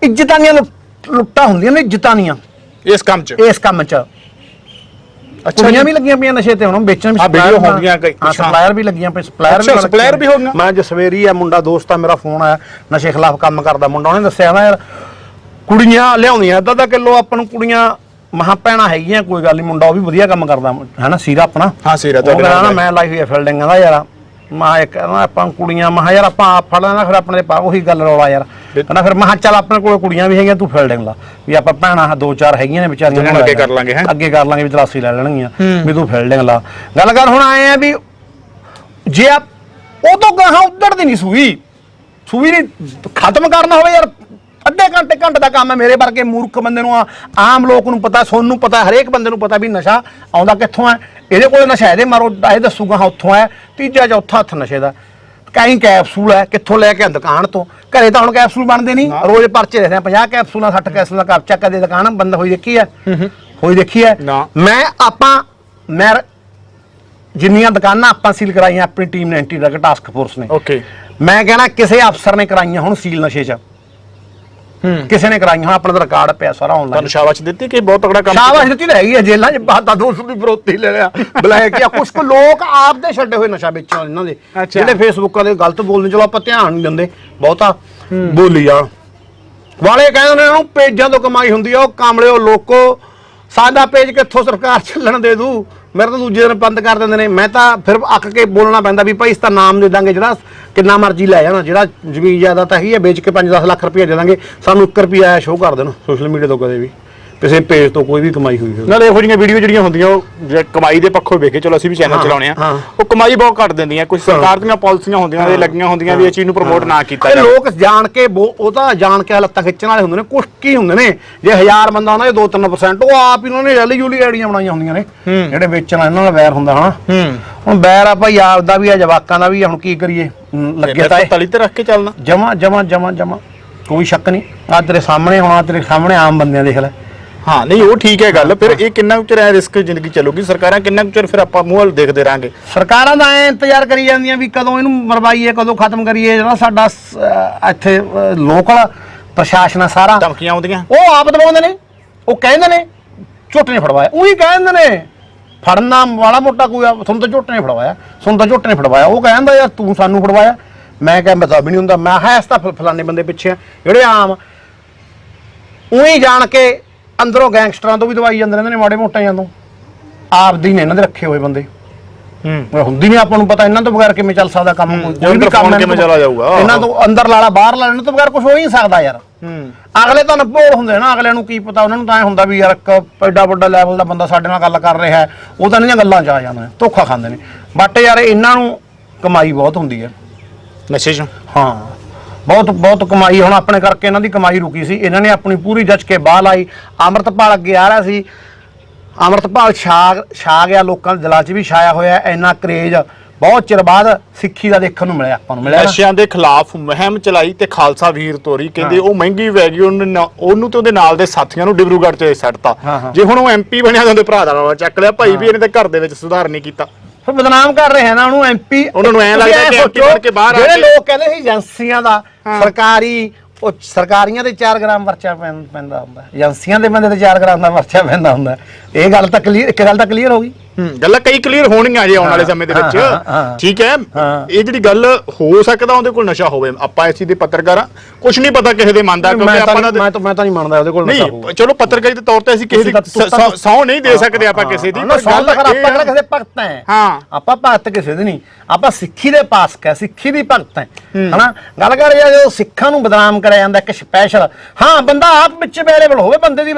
ਇੱਜ਼ਤਾਂ ਦੀਆਂ ਲੁੱਟ- ਹੁੰਦੀਆਂ ਨੇ ਇੱਜ਼ਤਾਂ ਦੀਆਂ। ਇਸ ਕੰਮ ਚ? ਇਸ ਕੰਮ 'ਚ। ਕੁੜੀਆਂ ਵੀ ਲੱਗੀਆਂ ਪਈਆਂ ਨਸ਼ੇ ਤੇ ਹੁਣ ਵੇਚਣ ਵੀ video ਹੋ ਗਈਆਂ ਕਈ। ਸਪਲਾਇਰ ਵੀ ਲੱਗੀਆਂ ਪਏ ਸਪਲਾਇਰ ਅੱਛਾ, ਵੀ supplier ਵੀ ਹੋ ਗਈਆਂ। ਮੈਂ ਜਸਵੇਰੀ ਆ ਮੁੰਡਾ ਦੋਸਤ ਆ ਮੇਰਾ ਫੋਨ ਆਇਆ। ਨਸ਼ੇ ਖਿਲਾਫ ਕੰਮ ਕਰਦਾ। ਮੁੰਡਾ ਉਹਨੇ ਦੱਸਿਆ ਨਾ ਯਾਰ ਕੁੜੀਆਂ ਲਿਆਉਂਦੀਆਂ ਅੱਧਾ ਅੱਧਾ ਕਿਲੋ ਆਪਾਂ ਨੂੰ ਕੁੜੀਆਂ ਮਹਾ ਪੈਣਾ ਹੈਗੀਆਂ ਕੋਈ ਗੱਲ ਨਹੀਂ ਮੁੰਡਾ ਉਹ ਵੀ ਵਧੀਆ ਕੰਮ ਕਰਦਾ ਹੈਨਾ ਸੀਰਾ ਆਪਣਾ। ਹਾਂ, ਸੀਰਾ ਉਹ ਤੁਹਾਡੇ ਕਹਿੰਦਾ ਨਾਲ ਨਾ ਮੈਂ ਲਾਈਫ ਇਹ ਫੀਲਡਿੰਗ ਦਾ ਯਾਰ ਮਾ ਇੱਕ ਨਾ ਆਪਾਂ ਕੁੜੀਆਂ ਮਹਾ ਯਾਰ ਆਪਾਂ ਆਪ ਫੜ ਲੈਣਾ ਫਿਰ ਆਪਣੇ ਪਾ ਉਹੀ ਗੱਲ ਰੌਲਾ ਯਾਰ। ਕਹਿੰਦਾ ਫਿਰ ਮਹਾ ਚੱਲ ਆਪਣੇ ਕੋਲ ਕੁੜੀਆਂ ਵੀ ਹੈਗੀਆਂ ਤੂੰ ਫੀਲਡਿੰਗ ਲਾ। ਵੀ ਆਪਾਂ ਭੈਣਾਂ ਦੋ ਚਾਰ ਹੈਗੀਆਂ ਨੇ ਵਿਚਾਰੀਆਂ ਨੂੰ ਅੱਗੇ ਕਰ ਲਾਂਗੇ, ਹੈਂ? ਅੱਗੇ ਕਰ ਲਾਂਗੇ ਵੀ ਤਲਾਸੀ ਲੈ ਲੈਣਗੀਆਂ ਵੀ ਤੂੰ ਫੀਲਡਿੰਗ ਲਾ। ਗੱਲ ਕਰ ਹੁਣ ਆਏ ਆ ਵੀ ਜੇ ਆ ਉਹ ਤੋਂ ਗਾਹਾਂ ਉੱਧੜਦੀ ਨਹੀਂ ਸੂਈ ਸੂਈ ਨਹੀਂ ਖਤਮ ਕਰਨਾ ਹੋਵੇ ਯਾਰ ਅੱਧੇ ਘੰਟੇ ਘੰਟੇ ਦਾ ਕੰਮ ਹੈ ਮੇਰੇ ਵਰਗੇ ਮੂਰਖ ਬੰਦੇ ਨੂੰ ਆ- ਆਮ ਲੋਕ ਨੂੰ ਪਤਾ ਸੋਨ ਨੂੰ ਪਤਾ ਹਰੇਕ ਬੰਦੇ ਨੂੰ ਪਤਾ ਵੀ ਨਸ਼ਾ ਆਉਂਦਾ ਕਿੱਥੋਂ ਹੈ। ਇਹਦੇ ਕੋਲ ਨਸ਼ਾ ਇਹਦੇ ਮਾਰੋ ਇਹ ਦੱਸੂਗਾ ਹਾਂ ਉੱਥੋਂ ਹੈ। ਤੀਜਾ ਚੌਥਾ ਹੱਥ ਨਸ਼ੇ ਦਾ। ਕਈ ਕੈਪਸੂਲ ਹੈ ਕਿੱਥੋਂ ਲੈ ਕੇ ਆਉਣ ਦੁਕਾਨ ਤੋਂ। ਘਰੇ ਤਾਂ ਹੁਣ ਕੈਪਸੂਲ ਬਣਦੇ ਨਹੀਂ ਰੋਜ਼ ਪਰਚੇ ਦੇਖਦੇ ਆ 50 ਕੈਪਸੂਲਾਂ 60 ਕੈਪਸੂਲਾਂ ਘਰ ਚੱਕ ਦੇ ਦੁਕਾਨ ਬੰਦ ਹੋਈ ਦੇਖੀ ਹੈ। ਹੋਈ ਦੇਖੀ ਹੈ। ਨਾ। ਮੈਂ ਆਪਾਂ ਮੈਂ ਜਿੰਨੀਆਂ ਦੁਕਾਨਾਂ ਆਪਾਂ ਸੀਲ ਕਰਾਈਆਂ ਆਪਣੀ ਟੀਮ ਨੇ ਐਂਟੀ ਡਰਗ ਟਾਸਕ ਫੋਰਸ ਨੇ। ਓਕੇ ਮੈਂ ਕਹਿਣਾ ਕਿਸੇ ਅਫਸਰ ਨੇ ਕਰਾਈਆਂ ਹੁਣ ਸੀਲ ਨਸ਼ੇ 'ਚ। ਕਿਸੇ ਨੇ ਕਰਾਈਆਂ ਆਪਣਾ ਤਾਂ ਰਿਕਾਰਡ ਪਿਆ ਸਾਰਾ ਆਨਲਾਈਨ ਤੁਹਾਨੂੰ ਸ਼ਾਬਾਸ਼ ਦਿੱਤੀ ਕਿ ਬਹੁਤ ਤਕੜਾ ਕੰਮ ਸ਼ਾਬਾਸ਼ ਦਿੱਤੀ ਤਾਂ ਹੈਗੀ ਹੈ ਜੇਲਾਂ 'ਚ ਬਾਤਾ 200 ਦੀ ਫਰੋਤੀ ਲੈ ਲਿਆ ਬਲੈਕ ਜਾਂ ਕੁਝ ਕੁ ਲੋਕ ਆਪ ਦੇ ਛੱਡੇ ਹੋਏ ਨਸ਼ਾ ਵੇਚਣ ਇਹਨਾਂ ਦੇ। ਜਿਹੜੇ ਫੇਸਬੁੱਕਾਂ ਦੇ ਗਲਤ ਬੋਲਦੇ ਚਲੋ ਆਪਾਂ ਧਿਆਨ ਨਹੀਂ ਦਿੰਦੇ ਬਹੁਤਾ ਬੋਲੀ ਜਾਣ ਵਾਲੇ ਕਹਿੰਦੇ ਨੇ ਉਹਨੂੰ ਪੇਜਾਂ ਤੋਂ ਕਮਾਈ ਹੁੰਦੀ ਆ ਉਹ ਕਾਮਲਿਓ ਲੋਕੋ ਸਾਡਾ ਪੇਜ ਕਿੱਥੋਂ ਸਰਕਾਰ ਚੱਲਣ ਦੇ ਦੂ? ਮੇਰੇ ਤਾਂ ਦੂਜੇ ਦਿਨ ਬੰਦ ਕਰ ਦਿੰਦੇ ਨੇ। ਮੈਂ ਤਾਂ ਫਿਰ ਅੱਕ ਕੇ ਬੋਲਣਾ ਪੈਂਦਾ ਵੀ ਭਾਈ ਇਸ ਦਾ ਨਾਮ ਦੇ ਦਾਂਗੇ ਜਿਹੜਾ ਕਿੰਨਾ ਮਰਜ਼ੀ ਲੈ ਜਾਣਾ, ਜਿਹੜਾ ਜ਼ਮੀਨ ਜ਼ਿਆਦਾ ਤਾਂ ਹੀ ਹੈ, ਵੇਚ ਕੇ 5-10 ਲੱਖ ਰੁਪਏ ਦੇ ਦਾਂਗੇ। ਸਾਨੂੰ 1 ਰੁਪਿਆ ਸ਼ੋਅ ਕਰ ਦੇਣ ਸੋਸ਼ਲ ਮੀਡੀਆ ਤੋਂ ਕਦੇ ਵੀ। ਕਿਸੇ ਪੇਜ ਤੋਂ ਕੋਈ ਵੀ ਕਮਾਈ ਹੋਈ ਹੋਵੇ। ਨਾਲੇ ਇਹੋ ਜਿਹੀਆਂ ਵੀਡੀਓ ਜਿਹੜੀਆਂ ਹੁੰਦੀਆਂ ਉਹ ਜੇ ਕਮਾਈ ਦੇ ਪੱਖੋਂ ਵੇਖੇ ਚਲੋ ਅਸੀਂ ਵੀ ਚੈਨਲ ਚਲਾਉਣੇ ਆ। ਹਾਂ। ਉਹ ਕਮਾਈ ਬਹੁਤ ਘੱਟ ਦਿੰਦੀਆਂ ਕੁਝ ਸਰਕਾਰ ਦੀਆਂ ਪਾਲਿਸੀਆਂ ਹੁੰਦੀਆਂ ਨੇ ਲੱਗੀਆਂ ਹੁੰਦੀਆਂ ਵੀ ਇਹ ਚੀਜ਼ ਨੂੰ ਪ੍ਰਮੋਟ ਨਾ ਕੀਤਾ ਇਹ ਜਾਵੇ। ਲੋਕ ਜਾਣ ਕੇ ਬੋ- ਉਹ ਤਾਂ ਜਾਣ ਕੇ ਲੱਤਾਂ ਖਿੱਚਣ ਵਾਲੇ ਹੁੰਦੇ ਨੇ ਕੁਛ ਕੀ ਹੁੰਦੇ ਨੇ। ਜੇ 1000 ਬੰਦਾ ਉਹਨਾਂ ਦੇ 2-3% ਉਹ ਆਪ ਹੀ ਉਹਨਾਂ ਨੇ ਰੈਲੀ ਜੂਲੀ ਆਈਡੀਆਂ ਬਣਾਈਆਂ ਹੁੰਦੀਆਂ ਨੇ ਜਿਹੜੇ ਵੇਚਣ ਵਾਲੇ, ਇਹਨਾਂ ਦਾ ਵੈਰ ਹੁੰਦਾ ਹਨਾ? ਹੂੰ। ਹੁਣ ਵੈਰ ਆ ਭਾਈ ਆਪ ਦਾ ਵੀ ਆ ਜਵਾਕਾਂ ਦਾ ਵੀ ਆ, ਹੁਣ ਕੀ ਕਰੀਏ? ਹਮ, ਲੱਗੇ ਤਾਂ ਤਲੀ ਤੇ ਰੱਖ ਕੇ ਚੱਲਣਾ। ਜਮਾ ਜਮਾ ਜਮਾ ਜਮਾ। ਕੋਈ ਸ਼ੱਕ ਨਹੀਂ। ਆ ਤੇਰੇ ਸਾਹਮਣੇ ਹੁਣ ਆਹ ਤੇਰੇ ਸਾਹਮਣੇ ਆਮ ਬੰਦਿਆਂ ਦੇਖ ਲੈ। ਹਾਂ ਨਹੀਂ ਉਹ ਠੀਕ ਹੈ ਗੱਲ ਫਿਰ ਇਹ ਕਿੰਨਾ ਕੁ ਚਿਰ ਐ ਰਿਸਕ ਜ਼ਿੰਦਗੀ ਚੱਲੂਗੀ? ਸਰਕਾਰਾਂ ਕਿੰਨਾ ਕੁ ਚਿਰ ਫਿਰ ਆਪਾਂ ਮੂੰਹ ਵੱਲ ਦੇਖਦੇ ਰਾਂਗੇ ਸਰਕਾਰਾਂ ਦਾ ਐ ਇੰਤਜ਼ਾਰ ਕਰੀ ਜਾਂਦੀਆਂ ਵੀ ਕਦੋਂ ਇਹਨੂੰ ਮਰਵਾਈਏ ਕਦੋਂ ਖਤਮ ਕਰੀਏ ਜਿਹੜਾ ਸਾਡਾ ਸ- ਇੱਥੇ ਲੋਕਲ ਪ੍ਰਸ਼ਾਸਨ ਆ ਸਾਰਾ। ਧਮਕੀਆਂ ਆਉਂਦੀਆਂ? ਉਹ ਆਪ ਦਬਾਉਂਦੇ ਨੇ ਉਹ ਕਹਿੰਦੇ ਨੇ ਝੋਟੇ ਨੇ ਫੜਵਾਇਆ ਉਹੀ ਕਹਿੰਦੇ ਨੇ। ਫੜਨਾ ਵਾਲਾ ਮੋਟਾ ਕੋਈ ਆ, ਤੁਹਾਨੂੰ ਤਾਂ ਝੋਟੇ ਨੇ ਫੜਵਾਇਆ ਤੁਹਾਨੂੰ ਤਾਂ ਝੋਟੇ ਨੇ ਫੜਵਾਇਆ ਉਹ ਕਹਿੰਦਾ ਯਾਰ ਤੂੰ ਸਾਨੂੰ ਫੜਵਾਇਆ। ਮੈਂ ਕਿਹਾ ਮੈਂ ਤਾਂ ਵੀ ਨਹੀਂ ਹੁੰਦਾ ਮੈਂ ਹੈ ਇਸ ਤਾਂ ਫਲਾਣੇ ਬੰਦੇ ਪਿੱਛੇ ਆ ਜਿਹੜੇ ਆਮ ਉਹੀ ਜਾਣ ਕੇ ਅੰਦਰੋਂ ਗੈਂਗਸਟਰਾਂ ਤੋਂ ਵੀ ਦਵਾਈ ਜਾਂਦੇ ਰਹਿੰਦੇ ਨੇ ਮਾੜੇ ਮੋਟੇ ਤੋਂ। ਆਪਦੀ ਨੇ ਇਹਨਾਂ ਦੇ ਰੱਖੇ ਹੋਏ ਬੰਦੇ। ਹੂੰ। ਉਹ ਹੁੰਦੀ ਨਹੀਂ ਆਪਾਂ ਨੂੰ ਪਤਾ ਇਹਨਾਂ ਤੋਂ ਬਗੈਰ ਕਿਵੇਂ ਚੱਲ ਸਕਦਾ ਕੰਮ ਕੋਈ ਵੀ ਕੰਮ ਕਿਵੇਂ ਚਲਾ ਜਾਊਗਾ? ਇਹਨਾਂ ਤੋਂ ਅੰਦਰ ਲਾਲਾ ਬਾਹਰ ਲਾ ਇਹਨਾਂ ਤੋਂ ਬਗੈਰ ਕੁਝ ਹੋ ਹੀ ਨਹੀਂ ਸਕਦਾ ਯਾਰ। ਹੂੰ। ਅਗਲੇ ਤਾਂ ਨਪੋੜ ਹੁੰਦੇ ਨਾ ਅਗਲਿਆਂ ਨੂੰ ਕੀ ਪਤਾ ਉਹਨਾਂ ਨੂੰ ਤਾਂ ਐ ਹੁੰਦਾ ਵੀ ਯਾਰ ਇੱਕ ਐਡਾ ਵੱਡਾ ਲੈਵਲ ਦਾ ਬੰਦਾ ਸਾਡੇ ਨਾਲ ਗੱਲ ਕਰ ਰਿਹਾ ਹੈ ਉਹ ਤਾਂ ਇਹਨਾਂ ਗੱਲਾਂ ਚ ਆ ਜਾਂਦਾ ਧੋਖਾ ਖਾਂਦੇ ਨੇ। ਬਟ ਯਾਰ ਇਹਨਾਂ ਨੂੰ ਕਮਾਈ ਬਹੁਤ ਹੁੰਦੀ ਹੈ। ਨਸ਼ੇ ਚ? ਹਾਂ। ਬਹੁਤ ਬਹੁਤ ਕਮਾਈ ਹੁਣ ਆਪਣੇ ਕਰਕੇ ਇਹਨਾਂ ਦੀ ਕਮਾਈ ਰੁਕੀ ਸੀ। ਇਹਨਾਂ ਨੇ ਆਪਣੀ ਪੂਰੀ ਜੱਜ ਕੇ ਬਾਹ ਲਾਈ। ਅੰਮ੍ਰਿਤਪਾਲ ਅੱਗੇ ਆ ਰਿਹਾ ਸੀ। ਅੰਮ੍ਰਿਤਪਾਲ ਛਾ ਛਾ ਗਿਆ ਲੋਕਾਂ ਦੇ ਦਿਲਾਂ 'ਚ ਵੀ ਛਾਇਆ ਹੋਇਆ ਇੰਨਾ ਕਰੇਜ ਬਹੁਤ ਚਿਰ ਬਾਅਦ ਸਿੱਖੀ ਦਾ ਦੇਖਣ ਨੂੰ ਮਿਲਿਆ ਆਪਾਂ ਨੂੰ ਮਿਲਿਆ। ਨਸ਼ਿਆਂ ਦੇ ਖਿਲਾਫ ਮੁਹਿੰਮ ਚਲਾਈ ਤੇ ਖਾਲਸਾ ਵੀਰ ਤੋਰੀ ਕਹਿੰਦੇ ਉਹ ਮਹਿੰਗੀ ਪੈ ਗਈ ਉਹਨੇ ਤੇ ਉਹਦੇ ਨਾਲ ਦੇ ਸਾਥੀਆਂ ਨੂੰ ਡਿਬਰੂਗੜ੍ਹ ਚ ਸੱਟਤਾ। ਜੇ ਹੁਣ ਉਹ ਐਮਪੀ ਬਣਿਆ ਤਾਂ ਉਹਦੇ ਭਰਾ ਦਾ ਚੱਕ ਲਿਆ। ਭਾਈ ਵੀ ਇਹਨੇ ਤਾਂ ਘਰ ਦੇ ਵਿੱਚ ਸੁਧਾਰ ਨਹੀਂ ਕੀਤਾ। ਫਿਰ ਬਦਨਾਮ ਕਰ ਰਹੇ ਹਨ ਉਹਨੂੰ ਐਮਪੀ ਉਹਨਾਂ ਨੂੰ ਐਂ ਲੱਗਦਾ ਕਿ ਬਣ ਕੇ ਬਾਹਰ ਆ ਜਿਹੜੇ ਲੋਕ ਕਹਿੰਦੇ ਸੀ ਏਜੰਸੀਆਂ ਦਾ ਸਰਕਾਰੀ ਉਹ ਸਰਕਾਰੀਆਂ ਦੇ 4 ਗ੍ਰਾਮ ਵਰਚਾ ਪੈਂਦਾ ਹੁੰਦਾ। ਏਜੰਸੀਆਂ ਦੇ ਬੰਦੇ ਤੇ 4 ਗ੍ਰਾਮ ਦਾ ਵਰਚਾ ਪੈਂਦਾ ਹੁੰਦਾ। ਇਹ ਗੱਲ ਤਾਂ ਕਲੀਅਰ ਇੱਕ ਗੱਲ ਤਾਂ ਕਲੀਅਰ ਹੋ ਗਈ। ਹੂੰ ਗੱਲਾਂ ਕਈ ਕਲੀਅਰ ਹੋਣਗੀਆਂ ਜੇ ਆਉਣ ਵਾਲੇ ਸਮੇਂ ਦੇ ਵਿੱਚ। ਹਾਂ, ਹਾਂ। ਠੀਕ ਹੈ? ਹਾਂ। ਇਹ ਜਿਹੜੀ ਗੱਲ ਹੋ ਸਕਦਾ ਉਹਦੇ ਕੋਲ ਨਸ਼ਾ ਹੋਵੇ। ਆਪਾਂ ਇਸ ਚੀਜ਼ ਦੇ ਪੱਤਰਕਾਰ ਆ ਕੁਝ ਨਹੀਂ ਪਤਾ ਕਿਸੇ ਦੇ ਮਨ ਦਾ ਕਿਉਂਕਿ ਮੈਂ ਤਾਂ ਆਪਾਂ ਨਹੀਂ- ਮੈਂ ਤਾਂ ਮੈਂ ਤਾਂ ਨਹੀਂ ਮੰਨਦਾ ਉਹਦੇ ਕੋਲ ਨਸ਼ਾ ਨਹੀਂ ਹੋਊਗਾ। ਚਲੋ ਪੱਤਰਕਾਰੀ ਦੇ ਤੌਰ ਤੇ ਅਸੀਂ ਕਿਸੇ ਦੀ ਤੁਸੀਂ ਤਾਂ- ਤੁਸੀਂ ਤਾਂ- ਸੌ ਨਹੀਂ ਦੇ ਸਕਦੇ ਆਪਾਂ ਕਿਸੇ ਦੀ ਕਰ ਇਹ ਆਪਾਂ ਕਿਹੜਾ ਕਿਸੇ ਭਗਤ ਹੈ। ਹਾਂ। ਆਪਾਂ ਭਗਤ ਕਿਸੇ ਦੇ ਨਹੀਂ। ਆਪਾਂ ਸਿੱਖੀ ਦੇ ਪਾਸਕ ਹੈ ਸਿੱਖੀ ਦੀ ਭਗਤ ਹੈ। ਹਨਾ? ਗੱਲ ਕਰ ਰਿਹਾ ਜਦੋਂ ਸਿੱਖਾਂ ਨੂੰ ਬਦਨਾਮ ਕਰਿਆ ਜਾਂਦਾ ਇੱਕ ਸਪੈਸ਼ਲ ਹਾਂ ਬੰਦਾ ਆਪ ਵਿੱਚ ਅਵੇਲੇਬਲ ਹੋਵੇ ਬੰਦੇ ਦੀ